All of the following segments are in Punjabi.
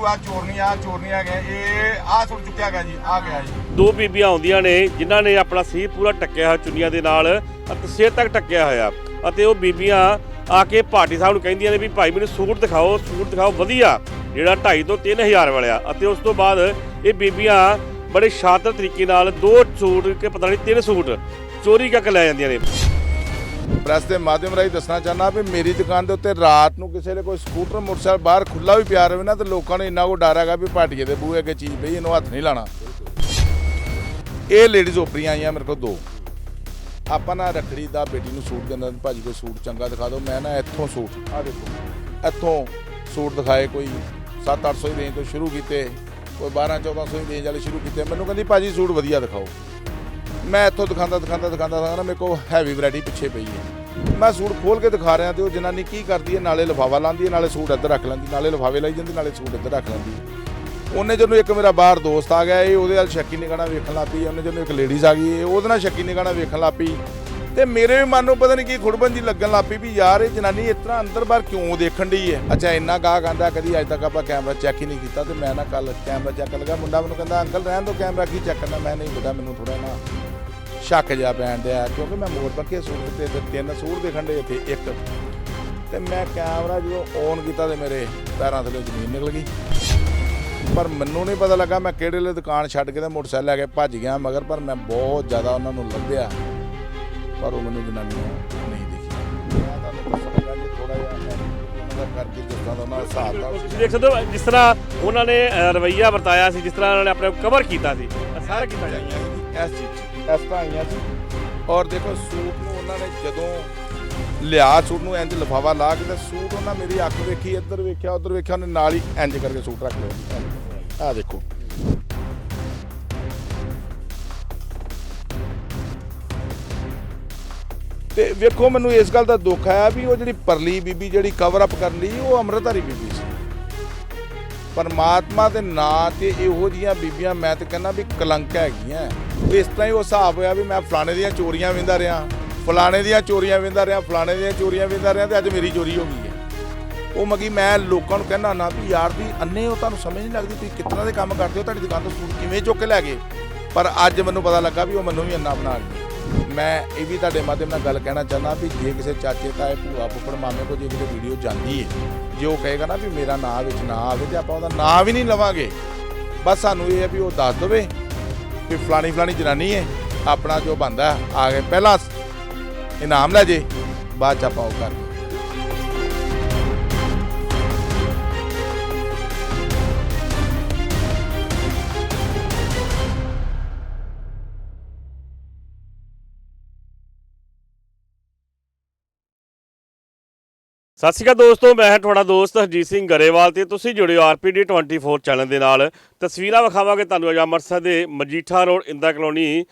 ਵਾਹਿਗੁਰੂ ਆ ਚੋਰਨੀਆਂ ਆ ਚੋਰਨੀਆਂ ਗਏ ਇਹ ਆ ਸੁੱਟ ਚੁੱਕਿਆ ਗਿਆ ਜੀ ਆ ਗਿਆ ਜੀ। ਦੋ ਬੀਬੀਆਂ ਆਉਂਦੀਆਂ ਨੇ, ਜਿਨ੍ਹਾਂ ਨੇ ਆਪਣਾ ਸਿਰ ਪੂਰਾ ਟੱਕਿਆ ਹੋਇਆ ਚੁੰਨੀਆਂ ਦੇ ਨਾਲ ਅਤੇ ਸਿਰ ਤੱਕ ਟੱਕਿਆ ਹੋਇਆ। ਅਤੇ ਉਹ ਬੀਬੀਆਂ ਆ ਕੇ ਭਾਟੀ ਸਾਹਿਬ ਨੂੰ ਕਹਿੰਦੀਆਂ ਨੇ ਵੀ ਭਾਈ ਮੈਨੂੰ ਸੂਟ ਦਿਖਾਓ ਸੂਟ ਦਿਖਾਓ, ਵਧੀਆ। ਜਿਹੜਾ 2.5 ਤੋਂ 3000 ਵਾਲਿਆ। ਅਤੇ ਉਸ ਤੋਂ ਬਾਅਦ ਇਹ ਬੀਬੀਆਂ ਬੜੇ ਸ਼ਾਤਰ ਤਰੀਕੇ ਨਾਲ ਦੋ ਸੂਟ ਕਿ ਪਤਾ ਨਹੀਂ ਤਿੰਨ ਸੂਟ ਚੋਰੀ ਕਰਕੇ ਲੈ ਜਾਂਦੀਆਂ ਨੇ। ਪ੍ਰੈਸ ਦੇ ਮਾਧਿਅਮ ਰਾਹੀਂ ਦੱਸਣਾ ਚਾਹੁੰਦਾ ਵੀ ਮੇਰੀ ਦੁਕਾਨ ਦੇ ਉੱਤੇ ਰਾਤ ਨੂੰ ਕਿਸੇ ਨੇ ਕੋਈ ਸਕੂਟਰ, ਮੋਟਰਸਾਈਕਲ ਬਾਹਰ ਖੁੱਲਾ ਵੀ ਪਿਆ ਰਹੇ ਨਾ, ਤੇ ਲੋਕਾਂ ਨੂੰ ਇੰਨਾ ਕੋ ਡਰ ਹੈਗਾ ਵੀ ਭਾਟੀਏ ਦੇ ਬੂਹੇ ਅੱਗੇ ਚੀਜ਼ ਪਈ ਇਹਨੂੰ ਹੱਥ ਨਹੀਂ ਲਾਣਾ ਇਹ ਲੇਡੀਜ਼ ਓਪਰੀਆਂ ਆਈਆਂ ਮੇਰੇ ਕੋਲ ਦੋ। ਆਪਾਂ ਨਾ ਰੱਖੜੀ ਦਾ ਬੇਟੀ ਨੂੰ ਸੂਟ ਦਿੰਦਾ, ਭਾਜੀ ਕੋਈ ਸੂਟ ਚੰਗਾ ਦਿਖਾ ਦਿਓ, ਮੈਂ ਨਾ ਇੱਥੋਂ ਸੂਟ, ਆ ਦੇਖੋ, ਇੱਥੋਂ ਸੂਟ ਦਿਖਾਏ ਕੋਈ 7-800 ਦੀ ਰੇਂਜ ਤੋਂ ਸ਼ੁਰੂ ਕੀਤੇ, ਕੋਈ 12-1400 ਦੀ ਰੇਂਜ ਵਾਲੇ ਸ਼ੁਰੂ ਕੀਤੇ, ਮੈਨੂੰ ਕਹਿੰਦੀ ਭਾਜੀ ਸੂਟ ਵਧੀਆ ਦਿਖਾਓ। ਮੈਂ ਇੱਥੋਂ ਦਿਖਾਉਂਦਾ ਦਿਖਾਉਂਦਾ ਦਿਖਾਉਂਦਾ ਦਿਖਾਉਂਦਾ ਮੇਰੇ ਕੋਲ ਹੈਵੀ ਵੈਰਾਈਟੀ ਪਿੱਛੇ ਪਈ ਹੈ। ਮੈਂ ਸੂਟ ਖੋਲ ਕੇ ਦਿਖਾ ਰਿਹਾ ਤੇ ਉਹ ਜਨਾਨੀ ਕੀ ਕਰਦੀ ਹੈ? ਨਾਲੇ ਲਿਫਾਫਾ ਲਾਉਂਦੀ ਹੈ, ਨਾਲੇ ਸੂਟ ਇੱਧਰ ਰੱਖ ਲੈਂਦੀ, ਨਾਲੇ ਲਿਫਾਫੇ ਲਾਈ ਜਾਂਦੀ, ਨਾਲੇ ਸੂਟ ਇੱਧਰ ਰੱਖ ਲੈਂਦੀ ਉਹਨੇ ਜਦੋਂ ਇੱਕ ਮੇਰਾ ਬਾਹਰ ਦੋਸਤ ਆ ਗਿਆ, ਇਹ ਉਹਦੇ ਨਾਲ ਸ਼ੱਕੀ ਨਿਗਾਣਾ ਵੇਖਣ ਲੱਗ ਪਈ, ਉਹਨੇ ਜਦੋਂ ਇੱਕ ਲੇਡੀਜ਼ ਆ ਗਈ, ਇਹ ਉਹਦੇ ਨਾਲ ਸ਼ੱਕੀ ਨਿਗਾਣਾ ਵੇਖਣ ਲੱਗ ਪਈ। ਤੇ ਮੇਰੇ ਵੀ ਮਨ ਨੂੰ ਪਤਾ ਨਹੀਂ ਕੀ ਖੁੜਬਨ ਜੀ ਲੱਗਣ ਲੱਗ ਪਈ ਵੀ ਯਾਰ, ਇਹ ਜਨਾਨੀ ਇਸ ਤਰ੍ਹਾਂ ਅੰਦਰ ਬਾਹਰ ਕਿਉਂ ਦੇਖਣ ਡਈ ਹੈ? ਅੱਛਾ, ਇੰਨਾ ਗਾਹਕ ਆਂਦਾ, ਕਦੀ ਅੱਜ ਤੱਕ ਆਪਾਂ ਕੈਮਰਾ ਚੈੱਕ ਹੀ ਨਹੀਂ ਕੀਤਾ ਤੇ ਮੈਂ ਨਾ ਕੱਲ ਕੈਮਰਾ ਚੈੱਕ ਲਗਾ। ਮੁੰਡਾ ਮੈਨੂੰ ਕਹਿੰਦਾ, ਅੰਕਲ, ਰਹਿਣ ਦੋ ਕੈਮਰਾ ਕੀ ਚੈੱਕ ਕਰਨਾ? ਮੈਂ ਨਹੀਂ ਬੇਟਾ ਮੈਨੂੰ ਥੋੜਾ ਨਾ ਸ਼ੱਕ ਜਿਹਾ ਪੈਣ ਡਿਆ ਕਿਉਂਕਿ ਮੈਂ ਮੋਰ ਪੱਕੇ ਸੂਟ ਤੇ ਤਿੰਨ ਸੂਟ ਦੇਖਣ ਦੇ ਇੱਥੇ ਇੱਕ। ਤੇ ਮੈਂ ਕੈਮਰਾ ਜਦੋਂ ਔਨ ਕੀਤਾ ਤੇ ਮੇਰੇ ਪੈਰਾਂ ਥੱਲੇ ਜ਼ਮੀਨ ਨਿਕਲ ਗਈ। ਪਰ ਮੈਨੂੰ ਨਹੀਂ ਪਤਾ ਲੱਗਾ ਮੈਂ ਕਿਹੜੇ ਵੇਲੇ ਦੁਕਾਨ ਛੱਡ ਕੇ ਤੇ ਮੋਟਰਸਾਈਕਲ ਲੈ ਕੇ ਭੱਜ ਗਿਆ ਮਗਰ ਪਰ ਮੈਂ ਬਹੁਤ ਜ਼ਿਆਦਾ ਉਹਨਾਂ ਨੂੰ ਲੱਭਿਆ। ਪਰ ਉਹ ਮੈਨੂੰ ਜਨਾਨੀ ਨਹੀਂ ਦਿਖੀ। ਮੈਂ ਤੁਹਾਨੂੰ ਦੱਸਣ ਲੱਗਾ ਥੋੜਾ ਜਿਹਾ ਦਾ ਕਰਕੇ ਜਿਸ ਤਰ੍ਹਾਂ ਉਹਨਾਂ ਦਾ ਹਿਸਾਬ ਦਾ ਤੁਸੀਂ ਦੇਖ ਸਕਦੇ ਹੋ ਜਿਸ ਤਰ੍ਹਾਂ ਉਹਨਾਂ ਨੇ ਅ, ਰਵੱਈਆ ਵਰਤਾਇਆ ਸੀ ਜਿਸ ਤਰ੍ਹਾਂ ਉਹਨਾਂ ਨੇ ਆਪਣੇ ਕਵਰ ਕੀਤਾ ਸੀ ਸਾਰਾ ਕੀਤਾ ਜੀ ਇਸ ਚੀਜ਼ 'ਚ, ਇਸ ਤਰ੍ਹਾਂ ਆਈਆਂ ਸੀ ਔਰ ਦੇਖੋ ਸੂਟ ਨੂੰ ਉਹਨਾਂ ਨੇ ਜਦੋਂ ਲਿਆ ਸੂਟ ਨੂੰ ਇੰਜ ਲਫਾਵਾ ਲਾ ਕੇ ਤੇ ਸੂਟ ਉਹਨਾਂ ਮੇਰੀ ਅੱਖ ਵੇਖੀ ਇੱਧਰ ਵੇਖਿਆ ਉੱਧਰ ਵੇਖਿਆ ਉਹਨੇ ਨਾਲ ਹੀ ਇੰਜ ਕਰਕੇ ਸੂਟ ਰੱਖ ਲਿਆ। ਆਹ ਦੇਖੋ। ਤੇ ਵੇਖੋ ਮੈਨੂੰ ਇਸ ਗੱਲ ਦਾ ਦੁੱਖ ਆਇਆ ਵੀ ਉਹ ਜਿਹੜੀ ਪਰਲੀ ਬੀਬੀ ਜਿਹੜੀ ਕਵਰ ਅਪ ਕਰਨ ਲਈ ਉਹ ਅੰਮ੍ਰਿਤਧਾਰੀ ਬੀਬੀ ਸੀ। ਪਰਮਾਤਮਾ ਦੇ ਨਾਂ ਤੇ ਇਹੋ ਜੀਆਂ ਬੀਬੀਆਂ ਮੈਂ ਤਾਂ ਕਹਿੰਦਾ ਵੀ ਕਲੰਕ ਹੈਗੀਆਂ। ਇਸ ਤਰ੍ਹਾਂ ਹੀ ਉਹ ਹਿਸਾਬ ਹੋਇਆ ਵੀ ਮੈਂ ਫਲਾਣੇ ਦੀਆਂ ਚੋਰੀਆਂ ਵਿੰਦਾ ਰਿਹਾ, ਫਲਾਣੇ ਦੀਆਂ ਚੋਰੀਆਂ ਵਿੰਦਾ ਰਿਹਾ, ਫਲਾਣੇ ਦੀਆਂ ਚੋਰੀਆਂ ਵਿੰਦਾ ਰਿਹਾ ਤੇ ਅੱਜ ਮੇਰੀ ਚੋਰੀ ਹੋ ਗਈ ਹੈ। ਉਹ ਮਗੀ ਮੈਂ ਲੋਕਾਂ ਨੂੰ ਕਹਿੰਦਾ ਨਾ ਵੀ ਯਾਰ ਵੀ ਅੰਨੇ ਹੋ ਤੁਹਾਨੂੰ ਸਮਝ ਨਹੀਂ ਲੱਗਦੀ ਤੁਸੀਂ ਕਿਸ ਦੇ ਕੰਮ ਕਰਦੇ ਹੋ, ਤੁਹਾਡੀ ਦੁਕਾਨ ਤੋਂ ਸੂਟ ਕਿਵੇਂ ਚੁੱਕ ਕੇ ਲੈ ਗਏ। ਪਰ ਅੱਜ ਮੈਨੂੰ ਪਤਾ ਲੱਗਾ ਵੀ ਉਹ ਮੈਨੂੰ ਵੀ ਅੰਨਾ ਬਣਾ ਗਈ ਮੈਂ ਇਹ ਵੀ ਤੁਹਾਡੇ ਮਾਧਿਅਮ ਨਾਲ ਗੱਲ ਕਹਿਣਾ ਚਾਹੁੰਦਾ ਵੀ ਜੇ ਕਿਸੇ ਚਾਚੇ ਤਾਏ ਭੂਆ ਫੁੱਫੜ ਮਾਮੇ ਕੋਲ ਜੇ ਕਿਤੇ ਵੀਡੀਓ ਜਾਂਦੀ ਹੈ ਜੇ ਉਹ ਕਹੇਗਾ ਨਾ ਵੀ ਮੇਰਾ ਨਾਂ ਵਿੱਚ ਨਾ ਆਵੇ ਤੇ ਆਪਾਂ ਉਹਦਾ ਨਾਂ ਵੀ ਨਹੀਂ ਲਵਾਂਗੇ। ਬਸ ਸਾਨੂੰ ਇਹ ਹੈ ਵੀ ਉਹ ਦੱਸ ਦੇਵੇ ਵੀ ਫਲਾਣੀ ਫਲਾਣੀ ਜਨਾਨੀ ਹੈ ਆਪਣਾ ਜੋ ਬੰਦਾ ਆ ਕੇ ਪਹਿਲਾਂ ਇਨਾਮ ਲੈ ਜੇ, ਬਾਅਦ ਚ ਆਪਾਂ ਉਹ ਕਰ ਸਤਿ ਸ਼੍ਰੀ ਅਕਾਲ ਦੋਸਤੋ, ਮੈਂ ਹਾਂ ਤੁਹਾਡਾ ਦੋਸਤ ਹਰਜੀਤ ਸਿੰਘ ਗਰੇਵਾਲ ਤੇ ਤੁਸੀਂ ਜੁੜੇ ਹੋ ਆਰਪੀਡੀ 24 ਚੈਨਲ ਦੇ ਨਾਲ। ਤਸਵੀਰਾਂ ਵਿਖਾਵਾਂਗੇ ਤੁਹਾਨੂੰ ਅੱਜ ਅੰਮ੍ਰਿਤਸਰ ਦੇ ਮਜੀਠਾ ਰੋਡ, ਇੰਦਾ ਕਲੋਨੀ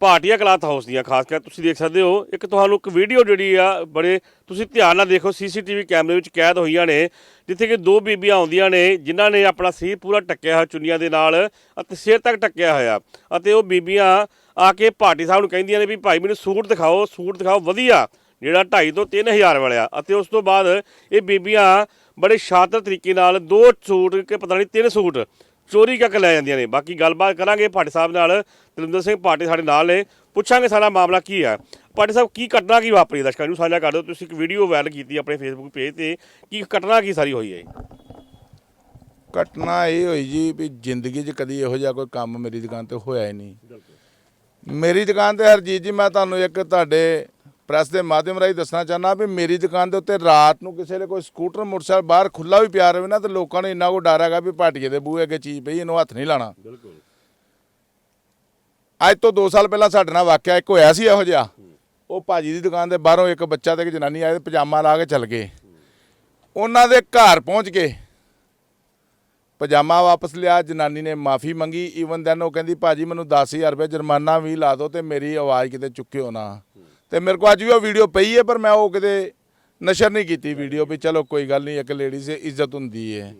ਭਾਟੀਆ ਕਲਾਥ ਹਾਊਸ ਦੀਆਂ, ਖਾਸ ਕਰ ਤੁਸੀਂ ਦੇਖ ਸਕਦੇ ਹੋ। ਇੱਕ ਤੁਹਾਨੂੰ ਇੱਕ ਵੀਡੀਓ ਜਿਹੜੀ ਆ, ਬੜੇ ਤੁਸੀਂ ਧਿਆਨ ਨਾਲ ਦੇਖੋ, ਸੀਸੀਟੀਵੀ ਕੈਮਰੇ ਵਿੱਚ ਕੈਦ ਹੋਈਆਂ ਨੇ, ਜਿੱਥੇ ਕਿ ਦੋ ਬੀਬੀਆਂ ਆਉਂਦੀਆਂ ਨੇ, ਜਿਨ੍ਹਾਂ ਨੇ ਆਪਣਾ ਸਿਰ ਪੂਰਾ ਟੱਕਿਆ ਹੋਇਆ ਚੁੰਨੀਆਂ ਦੇ ਨਾਲ ਅਤੇ ਸਿਰ ਤੱਕ ਟੱਕਿਆ ਹੋਇਆ। ਅਤੇ ਉਹ ਬੀਬੀਆਂ ਆ ਕੇ ਭਾਟੀ ਸਾਹਿਬ ਨੂੰ ਕਹਿੰਦੀਆਂ ਨੇ ਵੀ, ਭਾਈ ਮੈਨੂੰ ਸੂਟ ਦਿਖਾਓ ਸੂਟ ਦਿਖਾਓ, ਵਧੀਆ। ਜਿਹੜਾ 2.5 ਤੋਂ 3000 ਵਾਲਿਆ। ਅਤੇ ਉਸ ਤੋਂ ਬਾਅਦ ਇਹ ਬੀਬੀਆਂ ਬੜੇ ਸ਼ਾਤਰ ਤਰੀਕੇ ਨਾਲ ਦੋ ਸੂਟ ਕਿ ਪਤਾ ਨਹੀਂ ਤਿੰਨ ਸੂਟ ਚੋਰੀ ਕਰਕੇ ਲੈ ਜਾਂਦੀਆਂ ਨੇ। ਬਾਕੀ ਗੱਲਬਾਤ ਕਰਾਂਗੇ ਭਾਟੀ ਸਾਹਿਬ ਨਾਲ। ਤਰਿੰਦਰ ਸਿੰਘ ਭਾਟੀ ਸਾਡੇ ਨਾਲ ਨੇ। ਪੁੱਛਾਂਗੇ ਸਾਰਾ ਮਾਮਲਾ ਕੀ ਹੈ। ਭਾਟੀ ਸਾਹਿਬ ਕੀ ਘਟਨਾ ਕੀ ਵਾਪਰੀ? ਦਰਸ਼ਕਾਂ ਨੂੰ ਸਾਂਝਾ ਕਰ ਦਿਓ। ਤੁਸੀਂ ਇੱਕ ਵੀਡੀਓ ਵਾਇਰਲ ਕੀਤੀ ਆਪਣੇ ਫੇਸਬੁੱਕ ਪੇਜ ਤੇ। ਕੀ ਘਟਨਾ ਕੀ ਸਾਰੀ ਹੋਈ ਹੈ ਘਟਨਾ ਇਹ ਹੋਈ ਜੀ ਵੀ ਜ਼ਿੰਦਗੀ 'ਚ ਕਦੀ ਇਹੋ ਜਿਹਾ ਕੋਈ ਕੰਮ ਮੇਰੀ ਦੁਕਾਨ ਤੇ ਹੋਇਆ ਹੀ ਨਹੀਂ। ਮੇਰੀ ਦੁਕਾਨ ਤੇ ਹਰਜੀਤ ਜੀ ਮੈਂ ਤੁਹਾਨੂੰ ਇੱਕ ਤੁਹਾਡੇ ਪ੍ਰੈਸ ਦੇ ਮਾਧਿਅਮ ਰਾਹੀਂ ਦੱਸਣਾ ਚਾਹੁੰਦਾ ਵੀ ਮੇਰੀ ਦੁਕਾਨ ਦੇ ਉੱਤੇ ਰਾਤ ਨੂੰ ਕਿਸੇ ਨੇ ਕੋਈ ਸਕੂਟਰ ਮੋਟਰਸਾਈਕਲ ਬਾਹਰ ਖੁੱਲਾ ਵੀ ਪਿਆ ਰਹੇ ਨਾ ਤੇ ਲੋਕਾਂ ਨੂੰ ਇੰਨਾ ਕੋ ਡਰ ਹੈਗਾ ਵੀ ਭਾਟੀਏ ਦੇ ਬੂਹੇ ਅੱਗੇ ਚੀਜ਼ ਪਈ ਇਹਨੂੰ ਹੱਥ ਨਹੀਂ ਲਾਣਾ ਬਿਲਕੁਲ। ਅੱਜ ਤੋਂ 2 ਸਾਲ ਪਹਿਲਾਂ ਸਾਡੇ ਨਾਲ ਵਾਕਿਆ ਇੱਕ ਹੋਇਆ ਸੀ ਇਹੋ ਜਿਹਾ। ਉਹ ਭਾਜੀ ਦੀ ਦੁਕਾਨ ਦੇ ਬਾਹਰੋਂ ਇੱਕ ਬੱਚਾ ਤੇ ਇੱਕ ਜਨਾਨੀ ਆਏ ਤੇ ਪਜਾਮਾ ਲਾ ਕੇ ਚੱਲ ਗਏ। ਉਹਨਾਂ ਦੇ ਘਰ ਪਹੁੰਚ ਕੇ ਪਜਾਮਾ ਵਾਪਸ ਲਿਆ ਜਨਾਨੀ ਨੇ ਮਾਫੀ ਮੰਗੀ। ਈਵਨ ਦੈਨ ਉਹ ਕਹਿੰਦੀ ਭਾਜੀ ਮੈਨੂੰ 10000 ਰੁਪਏ ਜੁਰਮਾਨਾ ਵੀ ਲਾ ਦਿਓ ਤੇ ਮੇਰੀ ਆਵਾਜ਼ ਕਿਤੇ ਚੁੱਕਿਓ ਨਾ। ਤੇ ਮੇਰੇ ਕੋਲ ਅੱਜ ਵੀ ਉਹ ਵੀਡੀਓ ਪਈ ਹੈ ਪਰ ਮੈਂ ਉਹ ਕਿਤੇ ਨਸ਼ਰ ਨਹੀਂ ਕੀਤੀ ਵੀਡੀਓ ਵੀ ਚਲੋ ਕੋਈ ਗੱਲ ਨਹੀਂ ਇੱਕ ਲੇਡੀ ਸੇ ਇੱਜ਼ਤ ਹੁੰਦੀ ਹੈ।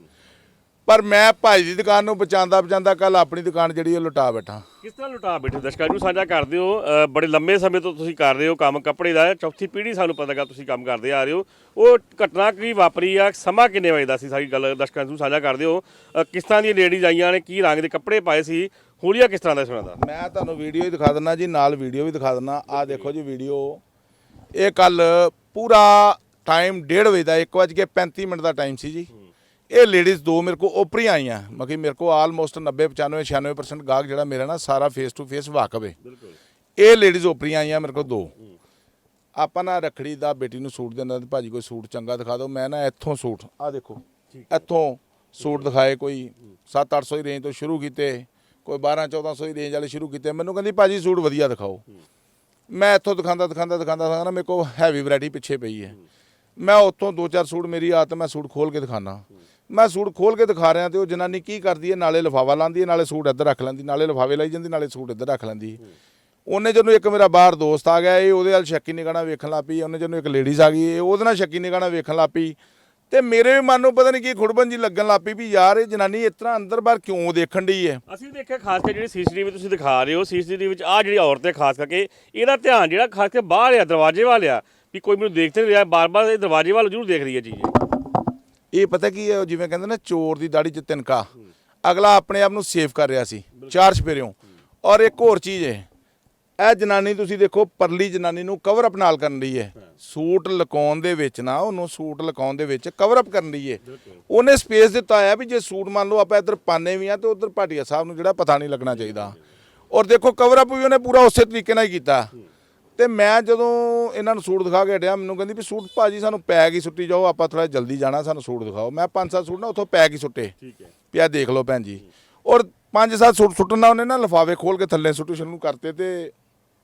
ਪਰ ਮੈਂ ਭਾਈ ਦੀ ਦੁਕਾਨ ਨੂੰ ਬਚਾਉਂਦਾ ਬਚਾਉਂਦਾ ਕੱਲ ਆਪਣੀ ਦੁਕਾਨ ਜਿਹੜੀ ਉਹ ਲੁਟਾ ਬੈਠਾ। ਕਿਸ ਤਰ੍ਹਾਂ ਲੁਟਾ ਬੈਠੇ? ਦਰਸ਼ਕਾਂ ਨੂੰ ਸਾਂਝਾ ਕਰਦੇ ਹੋ ਅ, ਬੜੇ ਲੰਮੇ ਸਮੇਂ ਤੋਂ ਤੁਸੀਂ ਕਰ ਰਹੇ ਹੋ ਕੰਮ ਕੱਪੜੇ ਦਾ। ਚੌਥੀ ਪੀੜ੍ਹੀ ਸਾਨੂੰ ਪਤਾ ਲੱਗਾ ਤੁਸੀਂ ਕੰਮ ਕਰਦੇ ਆ ਰਹੇ ਹੋ। ਉਹ ਘਟਨਾ ਕੀ ਵਾਪਰੀ ਆ? ਸਮਾਂ ਕਿੰਨੇ ਵਜੇ ਦਾ ਸੀ? ਸਾਰੀ ਗੱਲ ਦਰਸ਼ਕਾਂ ਨੂੰ ਸਾਂਝਾ ਕਰਦੇ ਹੋ ਅ, ਕਿਸ ਤਰ੍ਹਾਂ ਦੀਆਂ ਲੇਡੀਜ਼ ਆਈਆਂ ਨੇ? ਕੀ ਰੰਗ ਦੇ ਕੱਪੜੇ ਪਾਏ ਸੀ? ਹੁਲੀਆ ਕਿਸ ਤਰ੍ਹਾਂ ਦਾ ਦਾ? ਮੈਂ ਤੁਹਾਨੂੰ ਵੀਡੀਓ ਹੀ ਦਿਖਾ ਦਿੰਦਾ ਜੀ ਨਾਲ ਵੀਡੀਓ ਵੀ ਦਿਖਾ ਦਿੰਦਾ। ਆਹ ਦੇਖੋ ਜੀ ਵੀਡੀਓ ਇਹ ਕੱਲ ਪੂਰਾ ਟਾਈਮ 1:30 ਵਜੇ ਦਾ 1:35 ਮਿੰਟ ਦਾ ਟਾਈਮ ਸੀ ਜੀ। ਇਹ ਲੇਡੀਜ਼ ਦੋ ਮੇਰੇ ਕੋ ਓਪਰੀ ਆਈਆਂ। ਮਗੀ ਮੇਰੇ ਕੋ ਆਲਮੋਸਟ 90 95 96% ਗਾਹਕ ਜਿਹੜਾ ਮੇਰਾ ਨਾ ਸਾਰਾ ਫੇਸ ਟੂ ਫੇਸ ਵਾਕਬ ਹੈ ਇਹ ਲੇਡੀਜ਼ ਓਪਰੀ ਆਈਆਂ ਮੇਰੇ ਕੋ ਦੋ। ਆਪਾਂ ਨਾ ਰਖੜੀ ਦਾ ਬੇਟੀ ਨੂੰ ਸੂਟ ਦਿੰਦਾ ਤੇ ਭਾਜੀ ਕੋਈ ਸੂਟ ਚੰਗਾ ਦਿਖਾ ਦਿਓ। ਮੈਂ ਨਾ ਇੱਥੋਂ ਸੂਟ ਆਹ ਦੇਖੋ ਇੱਥੋਂ ਸੂਟ ਦਿਖਾਏ ਕੋਈ 7-800 ਦੀ ਰੇਂਜ ਤੋਂ ਸ਼ੁਰੂ ਕੀਤੇ। ਕੋਈ 12-1400 ਦੀ ਰੇਂਜ ਵਾਲੇ ਸ਼ੁਰੂ ਕੀਤੇ। ਮੈਨੂੰ ਕਹਿੰਦੀ, ਭਾਜੀ, ਸੂਟ ਵਧੀਆ ਦਿਖਾਓ। ਮੈਂ ਇੱਥੋਂ ਦਿਖਾਉਂਦਾ ਦਿਖਾਉਂਦਾ ਦਿਖਾਉਂਦਾ ਦਿਖਾਉਂਦਾ, ਮੇਰੇ ਕੋਲ ਹੈਵੀ ਵੈਰਾਈਟੀ ਪਿੱਛੇ ਪਈ ਹੈ। ਮੈਂ ਉੱਥੋਂ ਦੋ ਚਾਰ ਸੂਟ, ਮੇਰੀ ਆਦਤ, ਮੈਂ ਸੂਟ ਖੋਲ ਕੇ ਦਿਖਾਣਾ ਮੈਂ ਸੂਟ ਖੋਲ ਕੇ ਦਿਖਾ ਰਿਹਾ ਤੇ ਉਹ ਜਨਾਨੀ ਕੀ ਕਰਦੀ ਹੈ? ਨਾਲੇ ਲਿਫਾਫਾ ਲਾਉਂਦੀ ਹੈ, ਨਾਲੇ ਸੂਟ ਇੱਧਰ ਰੱਖ ਲੈਂਦੀ, ਨਾਲੇ ਲਿਫਾਫੇ ਲਾਈ ਜਾਂਦੀ, ਨਾਲੇ ਸੂਟ ਇੱਧਰ ਰੱਖ ਲੈਂਦੀ। ਉਹਨੇ ਜਦੋਂ ਇੱਕ ਮੇਰਾ ਬਾਹਰ ਦੋਸਤ ਆ ਗਿਆ, ਇਹ ਉਹਦੇ ਨਾਲ ਸ਼ੱਕੀ ਨਿਗਾਣਾ ਵੇਖਣ ਲੱਗ ਪਈ, ਉਹਨੇ ਜਦੋਂ ਇੱਕ ਲੇਡੀਜ਼ ਆ ਗਈ, ਇਹ ਉਹਦੇ ਨਾਲ ਸ਼ੱਕੀ ਨਿਗਾਣਾ ਵੇਖਣ ਲੱਗ ਪਈ। ਤੇ ਮੇਰੇ ਵੀ ਮਨ ਨੂੰ ਪਤਾ ਨਹੀਂ ਕੀ ਖੁੜਬਨ ਜੀ ਲੱਗਣ ਲੱਗ ਪਈ ਵੀ ਯਾਰ ਇਹ ਜਨਾਨੀ ਇਸ ਤਰ੍ਹਾਂ ਅੰਦਰ ਬਾਹਰ ਕਿਉਂ ਦੇਖਣ ਡਈ ਹੈ? ਅਸੀਂ ਦੇਖਿਆ ਖਾਸ ਕਰਕੇ ਜਿਹੜੀ ਸੀਸੀਟੀਵੀ ਤੁਸੀਂ ਦਿਖਾ ਰਹੇ ਹੋ ਸੀਸੀਟੀਵੀ ਵਿੱਚ ਆ ਜਿਹੜੀ ਔਰਤ ਹੈ ਖਾਸ ਕਰਕੇ ਇਹਦਾ ਧਿਆਨ ਜਿਹੜਾ ਖਾਸ ਕਰਕੇ ਬਾਹਰ ਆ ਦਰਵਾਜ਼ੇ ਵੱਲ ਆ ਵੀ ਕੋਈ ਮੈਨੂੰ ਦੇਖ ਤੇ ਨਹੀਂ ਰਿਹਾ ਬਾਰ-ਬਾਰ ਇਹ ਦਰਵਾਜ਼ੇ ਵੱਲ ਜ਼ਰੂਰ ਦੇਖ ਰਹੀ ਹੈ ਚੀਜ਼ ਇਹ। ਪਤਾ ਕੀ ਹੈ ਉਹ ਜਿਵੇਂ ਕਹਿੰਦੇ ਨਾ ਚੋਰ ਦੀ ਦਾੜੀ 'ਚ ਤਿਨਕਾ। ਅਗਲਾ ਆਪਣੇ ਆਪ ਨੂੰ ਸੇਵ ਕਰ ਰਿਹਾ ਸੀ ਚਾਰ ਛਪੇਰਿਓਂ। ਔਰ ਇੱਕ ਹੋਰ ਚੀਜ਼ ਹੈ ਇਹ ਜਨਾਨੀ ਤੁਸੀਂ ਦੇਖੋ ਪਰਲੀ ਜਨਾਨੀ ਨੂੰ ਕਵਰ ਅਪ ਨਾਲ ਕਰਨ ਲਈ ਹੈ। ਸੂਟ ਲਕਾਉਣ ਦੇ ਵਿੱਚ ਨਾ ਉਹਨੂੰ ਸੂਟ ਲਕਾਉਣ ਦੇ ਵਿੱਚ ਕਵਰ ਅਪ ਕਰਨ ਲਈ ਹੈ। ਉਹਨੇ ਸਪੇਸ ਦਿੱਤਾ ਹੈ ਵੀ ਜੇ ਸੂਟ ਮੰਨ ਲਓ ਆਪਾਂ ਇੱਧਰ ਪਾਣੇ ਵੀ ਆ ਤੇ ਉਧਰ ਭਾਟੀਆ ਸਾਹਿਬ ਨੂੰ ਜਿਹੜਾ ਪਤਾ ਨਹੀਂ ਲੱਗਣਾ ਚਾਹੀਦਾ। ਔਰ ਦੇਖੋ ਕਵਰ ਅਪ ਵੀ ਉਹਨੇ ਪੂਰਾ ਉਸੇ ਤਰੀਕੇ ਨਾਲ ਹੀ ਕੀਤਾ। ਤੇ ਮੈਂ ਜਦੋਂ ਇਹਨਾਂ ਨੂੰ ਸੂਟ ਦਿਖਾ ਕੇ ਹਟਿਆ ਮੈਨੂੰ ਕਹਿੰਦੀ ਵੀ ਸੂਟ ਭਾਜੀ ਸਾਨੂੰ ਪੈਕ ਹੀ ਸੁੱਟੀ ਜਾਓ ਆਪਾਂ ਥੋੜਾ ਜਲਦੀ ਜਾਣਾ ਸਾਨੂੰ ਸੂਟ ਦਿਖਾਓ। ਮੈਂ ਪੰਜ ਸੱਤ ਸੂਟ ਨਾ ਉੱਥੋਂ ਪੈਕ ਹੀ ਸੁੱਟੇ। ਠੀਕ ਹੈ। ਆਹ ਦੇਖ ਲਓ ਭੈਣ ਜੀ। ਔਰ ਪੰਜ ਸੱਤ ਸੂਟ ਸੁੱਟਣ ਉਹਨੇ ਨਾ ਲਿਫਾਫੇ ਖੋਲ ਕੇ ਥੱਲੇ ਸੁੱਟੂ ਸ਼ੁਰੂ ਕਰਤੇ ਤੇ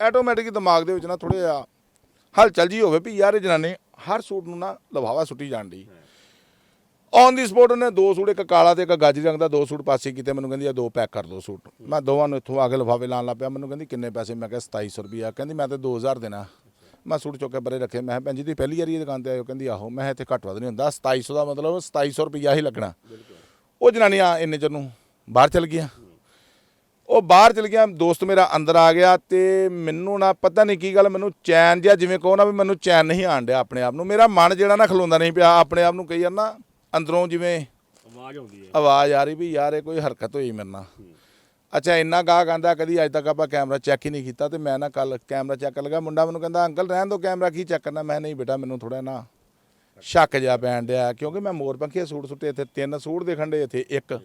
ਆਟੋਮੈਟਿਕ ਦਿਮਾਗ ਦੇ ਵਿੱਚ ਨਾ ਥੋੜਾ ਜਿਹਾ ਹਲਚਲ ਜੀ ਹੋਵੇ ਵੀ ਯਾਰ ਇਹ ਜਨਾਨੇ ਹਰ ਸੂਟ ਨੂੰ ਨਾ ਲਿਫਾਫਾ ਸੁੱਟੀ ਜਾਣ ਦੀ ਔਨ ਦੀ ਸਪੋਟ ਉਹਨੇ ਦੋ ਸੂਟ ਇੱਕ ਕਾਲਾ ਤੇ ਇੱਕ ਗਾਜਰੀ ਰੰਗ ਦਾ ਦੋ ਸੂਟ ਪਾਸੇ ਕੀਤੇ ਮੈਨੂੰ ਕਹਿੰਦੀ ਆ ਦੋ ਪੈਕ ਕਰ ਦੋ ਸੂਟ। ਮੈਂ ਦੋਵਾਂ ਨੂੰ ਇੱਥੋਂ ਆ ਕੇ ਲਿਫਾਫੇ ਲਾਣ ਲੱਗ ਪਿਆ ਮੈਨੂੰ ਕਹਿੰਦੀ ਕਿੰਨੇ ਪੈਸੇ? ਮੈਂ ਕਿਹਾ 2700 ਰੁਪਿਆ ਕਹਿੰਦੀ ਮੈਂ ਤੇ 2000 ਦੇਣਾ। ਮੈਂ ਸੂਟ ਚੁੱਕ ਕੇ ਬਰੇ ਰੱਖੇ ਮੈਂ ਕਿਹਾ ਭੈਣ ਜੀ ਤੁਸੀਂ ਪਹਿਲੀ ਵਾਰੀ ਇਹ ਦੁਕਾਨ ਤੇ ਆਇਓ ਕਹਿੰਦੀ ਆਹੋ। ਮੈਂ ਇੱਥੇ ਘੱਟ ਵੱਧ ਨਹੀਂ ਹੁੰਦਾ। 2700 ਦਾ ਮਤਲਬ 2700 ਰੁਪਿਆ ਹੀ ਲੱਗਣਾ। ਉਹ ਜਨਾਨੀਆਂ ਇੰਨੇ ਚਿਰ ਨੂੰ ਬਾਹਰ ਚਲ ਗਈਆਂ। ਉਹ ਬਾਹਰ ਚਲ ਗਿਆ ਦੋਸਤ ਮੇਰਾ ਅੰਦਰ ਆ ਗਿਆ ਤੇ ਮੈਨੂੰ ਨਾ ਪਤਾ ਨਹੀਂ ਕੀ ਗੱਲ ਮੈਨੂੰ ਚੈਨ ਜਿਹਾ ਜਿਵੇਂ ਕਹੋ ਨਾ ਵੀ ਮੈਨੂੰ ਚੈਨ ਨਹੀਂ ਆਣ ਡਿਆ ਆਪਣੇ ਆਪ ਨੂੰ। ਮੇਰਾ ਮਨ ਜਿਹੜਾ ਨਾ ਖਲੋਂਦਾ ਨਹੀਂ ਪਿਆ ਆਪਣੇ ਆਪ ਨੂੰ ਕਹੀ ਜਾਂਦਾ ਅੰਦਰੋਂ ਜਿਵੇਂ ਆਵਾਜ਼ ਆਉਂਦੀ ਹੈ। ਆਵਾਜ਼ ਆ ਰਹੀ ਵੀ ਯਾਰ ਇਹ ਕੋਈ ਹਰਕਤ ਹੋਈ ਮੇਰੇ ਨਾਲ। ਅੱਛਾ ਇੰਨਾ ਗਾਹਕ ਆਂਦਾ ਕਦੀ ਅੱਜ ਤੱਕ ਆਪਾਂ ਕੈਮਰਾ ਚੈੱਕ ਹੀ ਨਹੀਂ ਕੀਤਾ ਤੇ ਮੈਂ ਨਾ ਕੱਲ ਕੈਮਰਾ ਚੈੱਕ ਲਗਾ ਮੁੰਡਾ ਮੈਨੂੰ ਕਹਿੰਦਾ ਅੰਕਲ ਰਹਿਣ ਦੋ ਕੈਮਰਾ ਕੀ ਚੈੱਕ ਕਰਨਾ? ਮੈਂ ਨਹੀਂ ਬੇਟਾ ਮੈਨੂੰ ਥੋੜਾ ਨਾ ਸ਼ੱਕ ਜਿਹਾ ਪੈਣ ਡਿਆ ਕਿਉਂਕਿ ਮੈਂ ਮੋਰ ਪੰਖੀਏ ਸੂਟ ਸੁੱਟੇ ਇੱਥੇ ਤਿੰਨ ਸੂਟ ਦੇਖਣ ਦੇ ਇੱਥੇ ਇੱਕ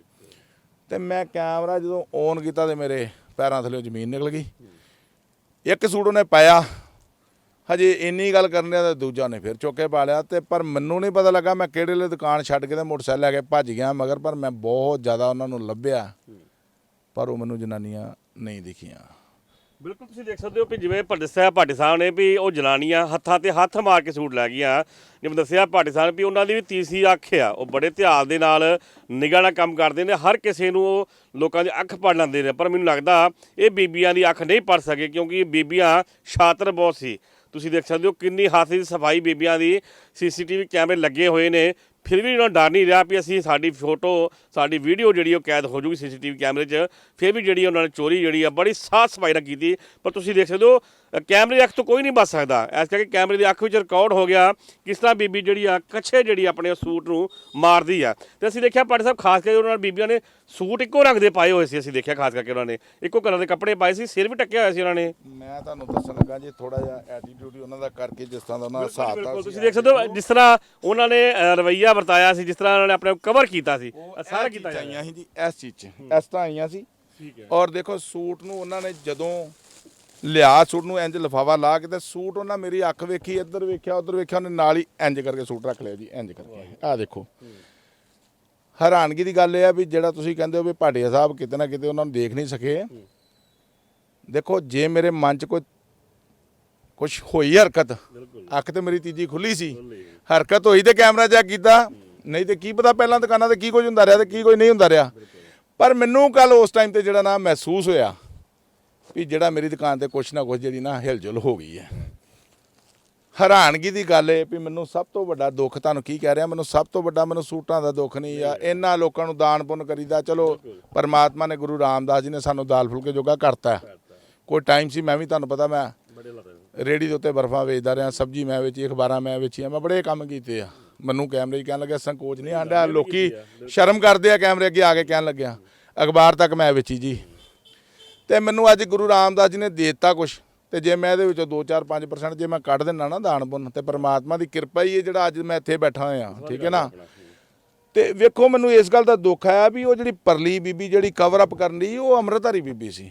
ਤੇ ਮੈਂ ਕੈਮਰਾ ਜਦੋਂ ਔਨ ਕੀਤਾ ਤੇ ਮੇਰੇ ਪੈਰਾਂ ਥੱਲੇ ਜ਼ਮੀਨ ਨਿਕਲ ਗਈ। ਇੱਕ ਸੂਟ ਉਹਨੇ ਪਾਇਆ। ਹਜੇ ਇੰਨੀ ਗੱਲ ਕਰਨ ਡਿਆ ਤੇ ਦੂਜਾ ਨੇ ਫਿਰ ਚੁੱਕੇ ਪਾ ਲਿਆ ਤੇ ਪਰ ਮੈਨੂੰ ਨਹੀਂ ਪਤਾ ਲੱਗਾ ਮੈਂ ਕਿਹੜੇ ਵੇਲੇ ਦੁਕਾਨ ਛੱਡ ਕੇ ਤੇ ਮੋਟਰਸਾਈਕਲ ਲੈ ਕੇ ਭੱਜ ਗਿਆ ਮਗਰ ਪਰ ਮੈਂ ਬਹੁਤ ਜ਼ਿਆਦਾ ਉਹਨਾਂ ਨੂੰ ਲੱਭਿਆ। ਪਰ ਉਹ ਮੈਨੂੰ ਜਨਾਨੀਆਂ ਨਹੀਂ ਦਿਖੀਆਂ। ਬਿਲਕੁਲ ਤੁਸੀਂ ਦੇਖ ਸਕਦੇ ਹੋ ਵੀ ਜਿਵੇਂ ਭੱਟ ਦੱਸਿਆ ਭਾਟੀ ਸਾਹਿਬ ਨੇ ਵੀ ਉਹ ਜਨਾਨੀਆਂ ਹੱਥਾਂ ਤੇ ਹੱਥ ਮਾਰ ਕੇ ਸੂਟ ਲੈ ਗਈਆਂ। ਜਿਵੇਂ ਦੱਸਿਆ ਭਾਟੀ ਸਾਹਿਬ ਨੇ ਵੀ ਉਹਨਾਂ ਦੀ ਵੀ ਤੀਸਰੀ ਅੱਖ ਆ। ਉਹ ਬੜੇ ਧਿਆਨ ਦੇ ਨਾਲ ਨਿਗਾਹ ਨਾਲ ਕੰਮ ਕਰਦੇ ਨੇ। ਹਰ ਕਿਸੇ ਨੂੰ ਉਹ ਲੋਕਾਂ ਦੀ ਅੱਖ ਪੜ ਲੈਂਦੇ ਨੇ। ਪਰ ਮੈਨੂੰ ਲੱਗਦਾ ਇਹ ਬੀਬੀਆਂ ਦੀ ਅੱਖ ਨਹੀਂ ਪੜ ਸਕੇ ਕਿਉਂਕਿ ਬੀਬੀਆਂ ਸ਼ਾਤਰ ਬਹੁਤ ਸੀ। ਤੁਸੀਂ ਦੇਖ ਸਕਦੇ ਹੋ ਕਿੰਨੀ ਹੱਥ ਦੀ ਸਫ਼ਾਈ ਬੀਬੀਆਂ ਦੀ। ਸੀਸੀਟੀਵੀ ਕੈਮਰੇ ਲੱਗੇ ਹੋਏ ਨੇ। ਫਿਰ ਵੀ ਉਹਨਾਂ ਡਰ ਨਹੀਂ ਰਿਹਾ ਵੀ ਅਸੀਂ ਸਾਡੀ ਫੋਟੋ ਸਾਡੀ ਵੀਡੀਓ ਜਿਹੜੀ ਉਹ ਕੈਦ ਹੋ ਜੂਗੀ ਸੀਸੀਟੀਵੀ ਕੈਮਰੇ 'ਚ ਫਿਰ ਵੀ ਜਿਹੜੀ ਉਹਨਾਂ ਨੇ ਚੋਰੀ ਜਿਹੜੀ ਆ ਬੜੀ ਸਾਫ਼ ਸਫ਼ਾਈ ਨਾਲ ਕੀਤੀ। ਪਰ ਤੁਸੀਂ ਦੇਖ ਸਕਦੇ ਹੋ ਕੈਮਰੇ ਦੀ ਅੱਖ ਤੋਂ ਕੋਈ ਨਹੀਂ ਬਚ ਸਕਦਾ। ਇਸ ਕਰਕੇ ਕੈਮਰੇ ਦੀ ਅੱਖ ਵਿੱਚ ਰਿਕਾਰਡ ਹੋ ਗਿਆ ਕਿਸ ਤਰ੍ਹਾਂ ਬੀਬੀ ਜਿਹੜੀ ਆ ਕੱਛੇ ਜਿਹੜੀ ਆਪਣੇ ਸੂਟ ਨੂੰ ਮਾਰਦੀ ਆ। ਤੇ ਅਸੀਂ ਦੇਖਿਆ ਪਾਟੇ ਸਾਹਿਬ ਖਾਸ ਕਰਕੇ ਉਹਨਾਂ ਨਾਲ ਬੀਬੀਆਂ ਨੇ ਸੂਟ ਇੱਕੋ ਰੰਗ ਦੇ ਪਾਏ ਹੋਏ ਸੀ ਅਸੀਂ ਦੇਖਿਆ ਖਾਸ ਕਰਕੇ ਉਹਨਾਂ ਨੇ। ਇੱਕੋ ਕਲਰ ਦੇ ਕੱਪੜੇ ਪਾਏ ਸੀ ਸਿਰ ਵੀ ਟੱਕਿਆ ਹੋਇਆ ਸੀ ਉਹਨਾਂ ਨੇ। ਮੈਂ ਤੁਹਾਨੂੰ ਦੱਸਣ ਲੱਗਾ ਜੀ ਥੋੜਾ ਜਿਹਾ ਐਟੀਟਿਊਡ ਉਹਨਾਂ ਦਾ ਕਰਕੇ ਜਿਸ ਤਰ੍ਹਾਂ ਦਾ ਉਹਨਾਂ ਦਾ ਹਿਸਾਬ ਤੁਸੀਂ ਦੇਖ ਸਕਦੇ ਹੋ ਜਿਸ ਤਰ੍ਹਾਂ ਉਹਨਾਂ ਨੇ ਰਵੱਈਆ ਵਰਤਾਇਆ ਸੀ ਜਿਸ ਤਰ੍ਹਾਂ ਉਹਨਾਂ ਨੇ ਆਪਣੇ ਕਵਰ ਕੀਤਾ ਸੀ ਸਾਰਾ ਕੀਤਾ ਜਾਂਦਾ ਆਈਆਂ ਸੀ। ਜੀ ਇਸ ਚੀਜ਼ 'ਚ ਇਸ ਤਰ੍ਹਾਂ ਆਈਆਂ ਸੀ। ਠੀਕ ਹੈ। ਔਰ ਦੇਖੋ ਸੂਟ ਨੂੰ ਉਹਨਾਂ ਨੇ ਜਦੋਂ ਲਿਆ ਸੂਟ ਨੂੰ ਇੰਜ ਲਫਾਵਾ ਲਾ ਕੇ ਤੇ ਸੂਟ ਉਹਨਾਂ ਮੇਰੀ ਅੱਖ ਵੇਖੀ ਇੱਧਰ ਵੇਖਿਆ ਉੱਧਰ ਵੇਖਿਆ ਉਹਨੇ ਨਾਲ ਹੀ ਇੰਜ ਕਰਕੇ ਸੂਟ ਰੱਖ ਲਿਆ ਜੀ ਇੰਜ ਕਰਕੇ। ਆਹ ਦੇਖੋ। ਹੈਰਾਨਗੀ ਦੀ ਗੱਲ ਇਹ ਆ ਵੀ ਜਿਹੜਾ ਤੁਸੀਂ ਕਹਿੰਦੇ ਹੋ ਵੀ ਭਾਟੀਆ ਸਾਹਿਬ ਕਿਤੇ ਨਾ ਕਿਤੇ ਉਹਨਾਂ ਨੂੰ ਦੇਖ ਨਹੀਂ ਸਕੇ। ਦੇਖੋ ਜੇ ਮੇਰੇ ਮਨ 'ਚ ਕੋਈ ਕੁਝ ਹੋਈ ਹਰਕਤ? ਅੱਖ ਤੇ ਮੇਰੀ ਤੀਜੀ ਖੁੱਲੀ ਸੀ। ਹਰਕਤ ਹੋਈ ਤੇ ਕੈਮਰਾ ਚੈੱਕ ਕੀਤਾ। ਨਹੀਂ ਤੇ ਕੀ ਪਤਾ ਪਹਿਲਾਂ ਦੁਕਾਨਾਂ ਤੇ ਕੀ ਕੁਝ ਹੁੰਦਾ ਰਿਹਾ ਤੇ ਕੀ ਕੁਝ ਨਹੀਂ ਹੁੰਦਾ ਰਿਹਾ। ਪਰ ਮੈਨੂੰ ਕੱਲ ਉਸ ਟਾਈਮ ਤੇ ਜਿਹੜਾ ਨਾ ਮਹਿਸੂਸ ਹੋਇਆ ਵੀ ਜਿਹੜਾ ਮੇਰੀ ਦੁਕਾਨ ਤੇ ਕੁਛ ਨਾ ਕੁਛ ਜਿਹੜੀ ਨਾ ਹਿਲਜੁਲ ਹੋ ਗਈ ਹੈ। ਹੈਰਾਨਗੀ ਦੀ ਗੱਲ ਏ ਵੀ ਮੈਨੂੰ ਸਭ ਤੋਂ ਵੱਡਾ ਦੁੱਖ ਤੁਹਾਨੂੰ ਕੀ ਕਹਿ ਰਿਹਾ? ਮੈਨੂੰ ਸਭ ਤੋਂ ਵੱਡਾ ਮੈਨੂੰ ਸੂਟਾਂ ਦਾ ਦੁੱਖ ਨਹੀਂ ਆ। ਇਹਨਾਂ ਲੋਕਾਂ ਨੂੰ ਦਾਨ ਪੁੰਨ ਕਰੀਦਾ। ਚਲੋ ਪਰਮਾਤਮਾ ਨੇ ਗੁਰੂ ਰਾਮਦਾਸ ਜੀ ਨੇ ਸਾਨੂੰ ਦਾਲ ਫੁਲਕੇ ਜੋਗਾ ਕਰਤਾ। ਹੈ। ਕੋਈ ਟਾਈਮ ਸੀ ਮੈਂ ਵੀ ਤੁਹਾਨੂੰ ਪਤਾ ਮੈਂ ਰੇੜੀ ਦੇ ਉੱਤੇ ਬਰਫਾਂ ਵੇਚਦਾ ਰਿਹਾ ਸਬਜ਼ੀ ਮੈਂ ਵੇਚੀ ਅਖਬਾਰਾਂ ਮੈਂ ਵੇਚੀਆਂ ਮੈਂ ਬੜੇ ਕੰਮ ਕੀਤੇ ਆ। ਮੈਨੂੰ ਕੈਮਰੇ 'ਚ ਕਹਿਣ ਲੱਗਿਆ ਸੰਕੋਚ ਨਹੀਂ ਆਂਦਾ ਲੋਕੀ ਸ਼ਰਮ ਕਰਦੇ ਆ ਕੈਮਰੇ ਅੱਗੇ ਆ ਕੇ ਕਹਿਣ ਲੱਗਿਆ। ਅਖਬਾਰ ਤੱਕ ਮੈਂ ਵੇਚੀ ਜੀ। ਤੇ ਮੈਨੂੰ ਅੱਜ ਗੁਰੂ ਰਾਮਦਾਸ ਜੀ ਨੇ ਦੇ ਦਿੱਤਾ ਕੁਛ ਤੇ ਜੇ ਮੈਂ ਇਹਦੇ ਵਿੱਚੋਂ 2-4 5% ਜੇ ਮੈਂ ਕੱਢ ਦਿੰਨਾ ਨਾ ਦਾਨ ਪੁੰਨ ਤੇ ਪ੍ਰਮਾਤਮਾ ਦੀ ਕਿਰਪਾ ਹੀ ਹੈ ਜਿਹੜਾ ਅੱਜ ਮੈਂ ਇੱਥੇ ਬੈਠਾ ਹੋਇਆ ਠੀਕ ਹੈ ਨਾ? ਤੇ ਵੇਖੋ ਮੈਨੂੰ ਇਸ ਗੱਲ ਦਾ ਦੁੱਖ ਆਇਆ ਵੀ ਉਹ ਜਿਹੜੀ ਪਰਲੀ ਬੀਬੀ ਜਿਹੜੀ ਕਵਰ ਅਪ ਕਰਨ ਦੀ ਉਹ ਅੰਮ੍ਰਿਤਧਾਰੀ ਬੀਬੀ ਸੀ।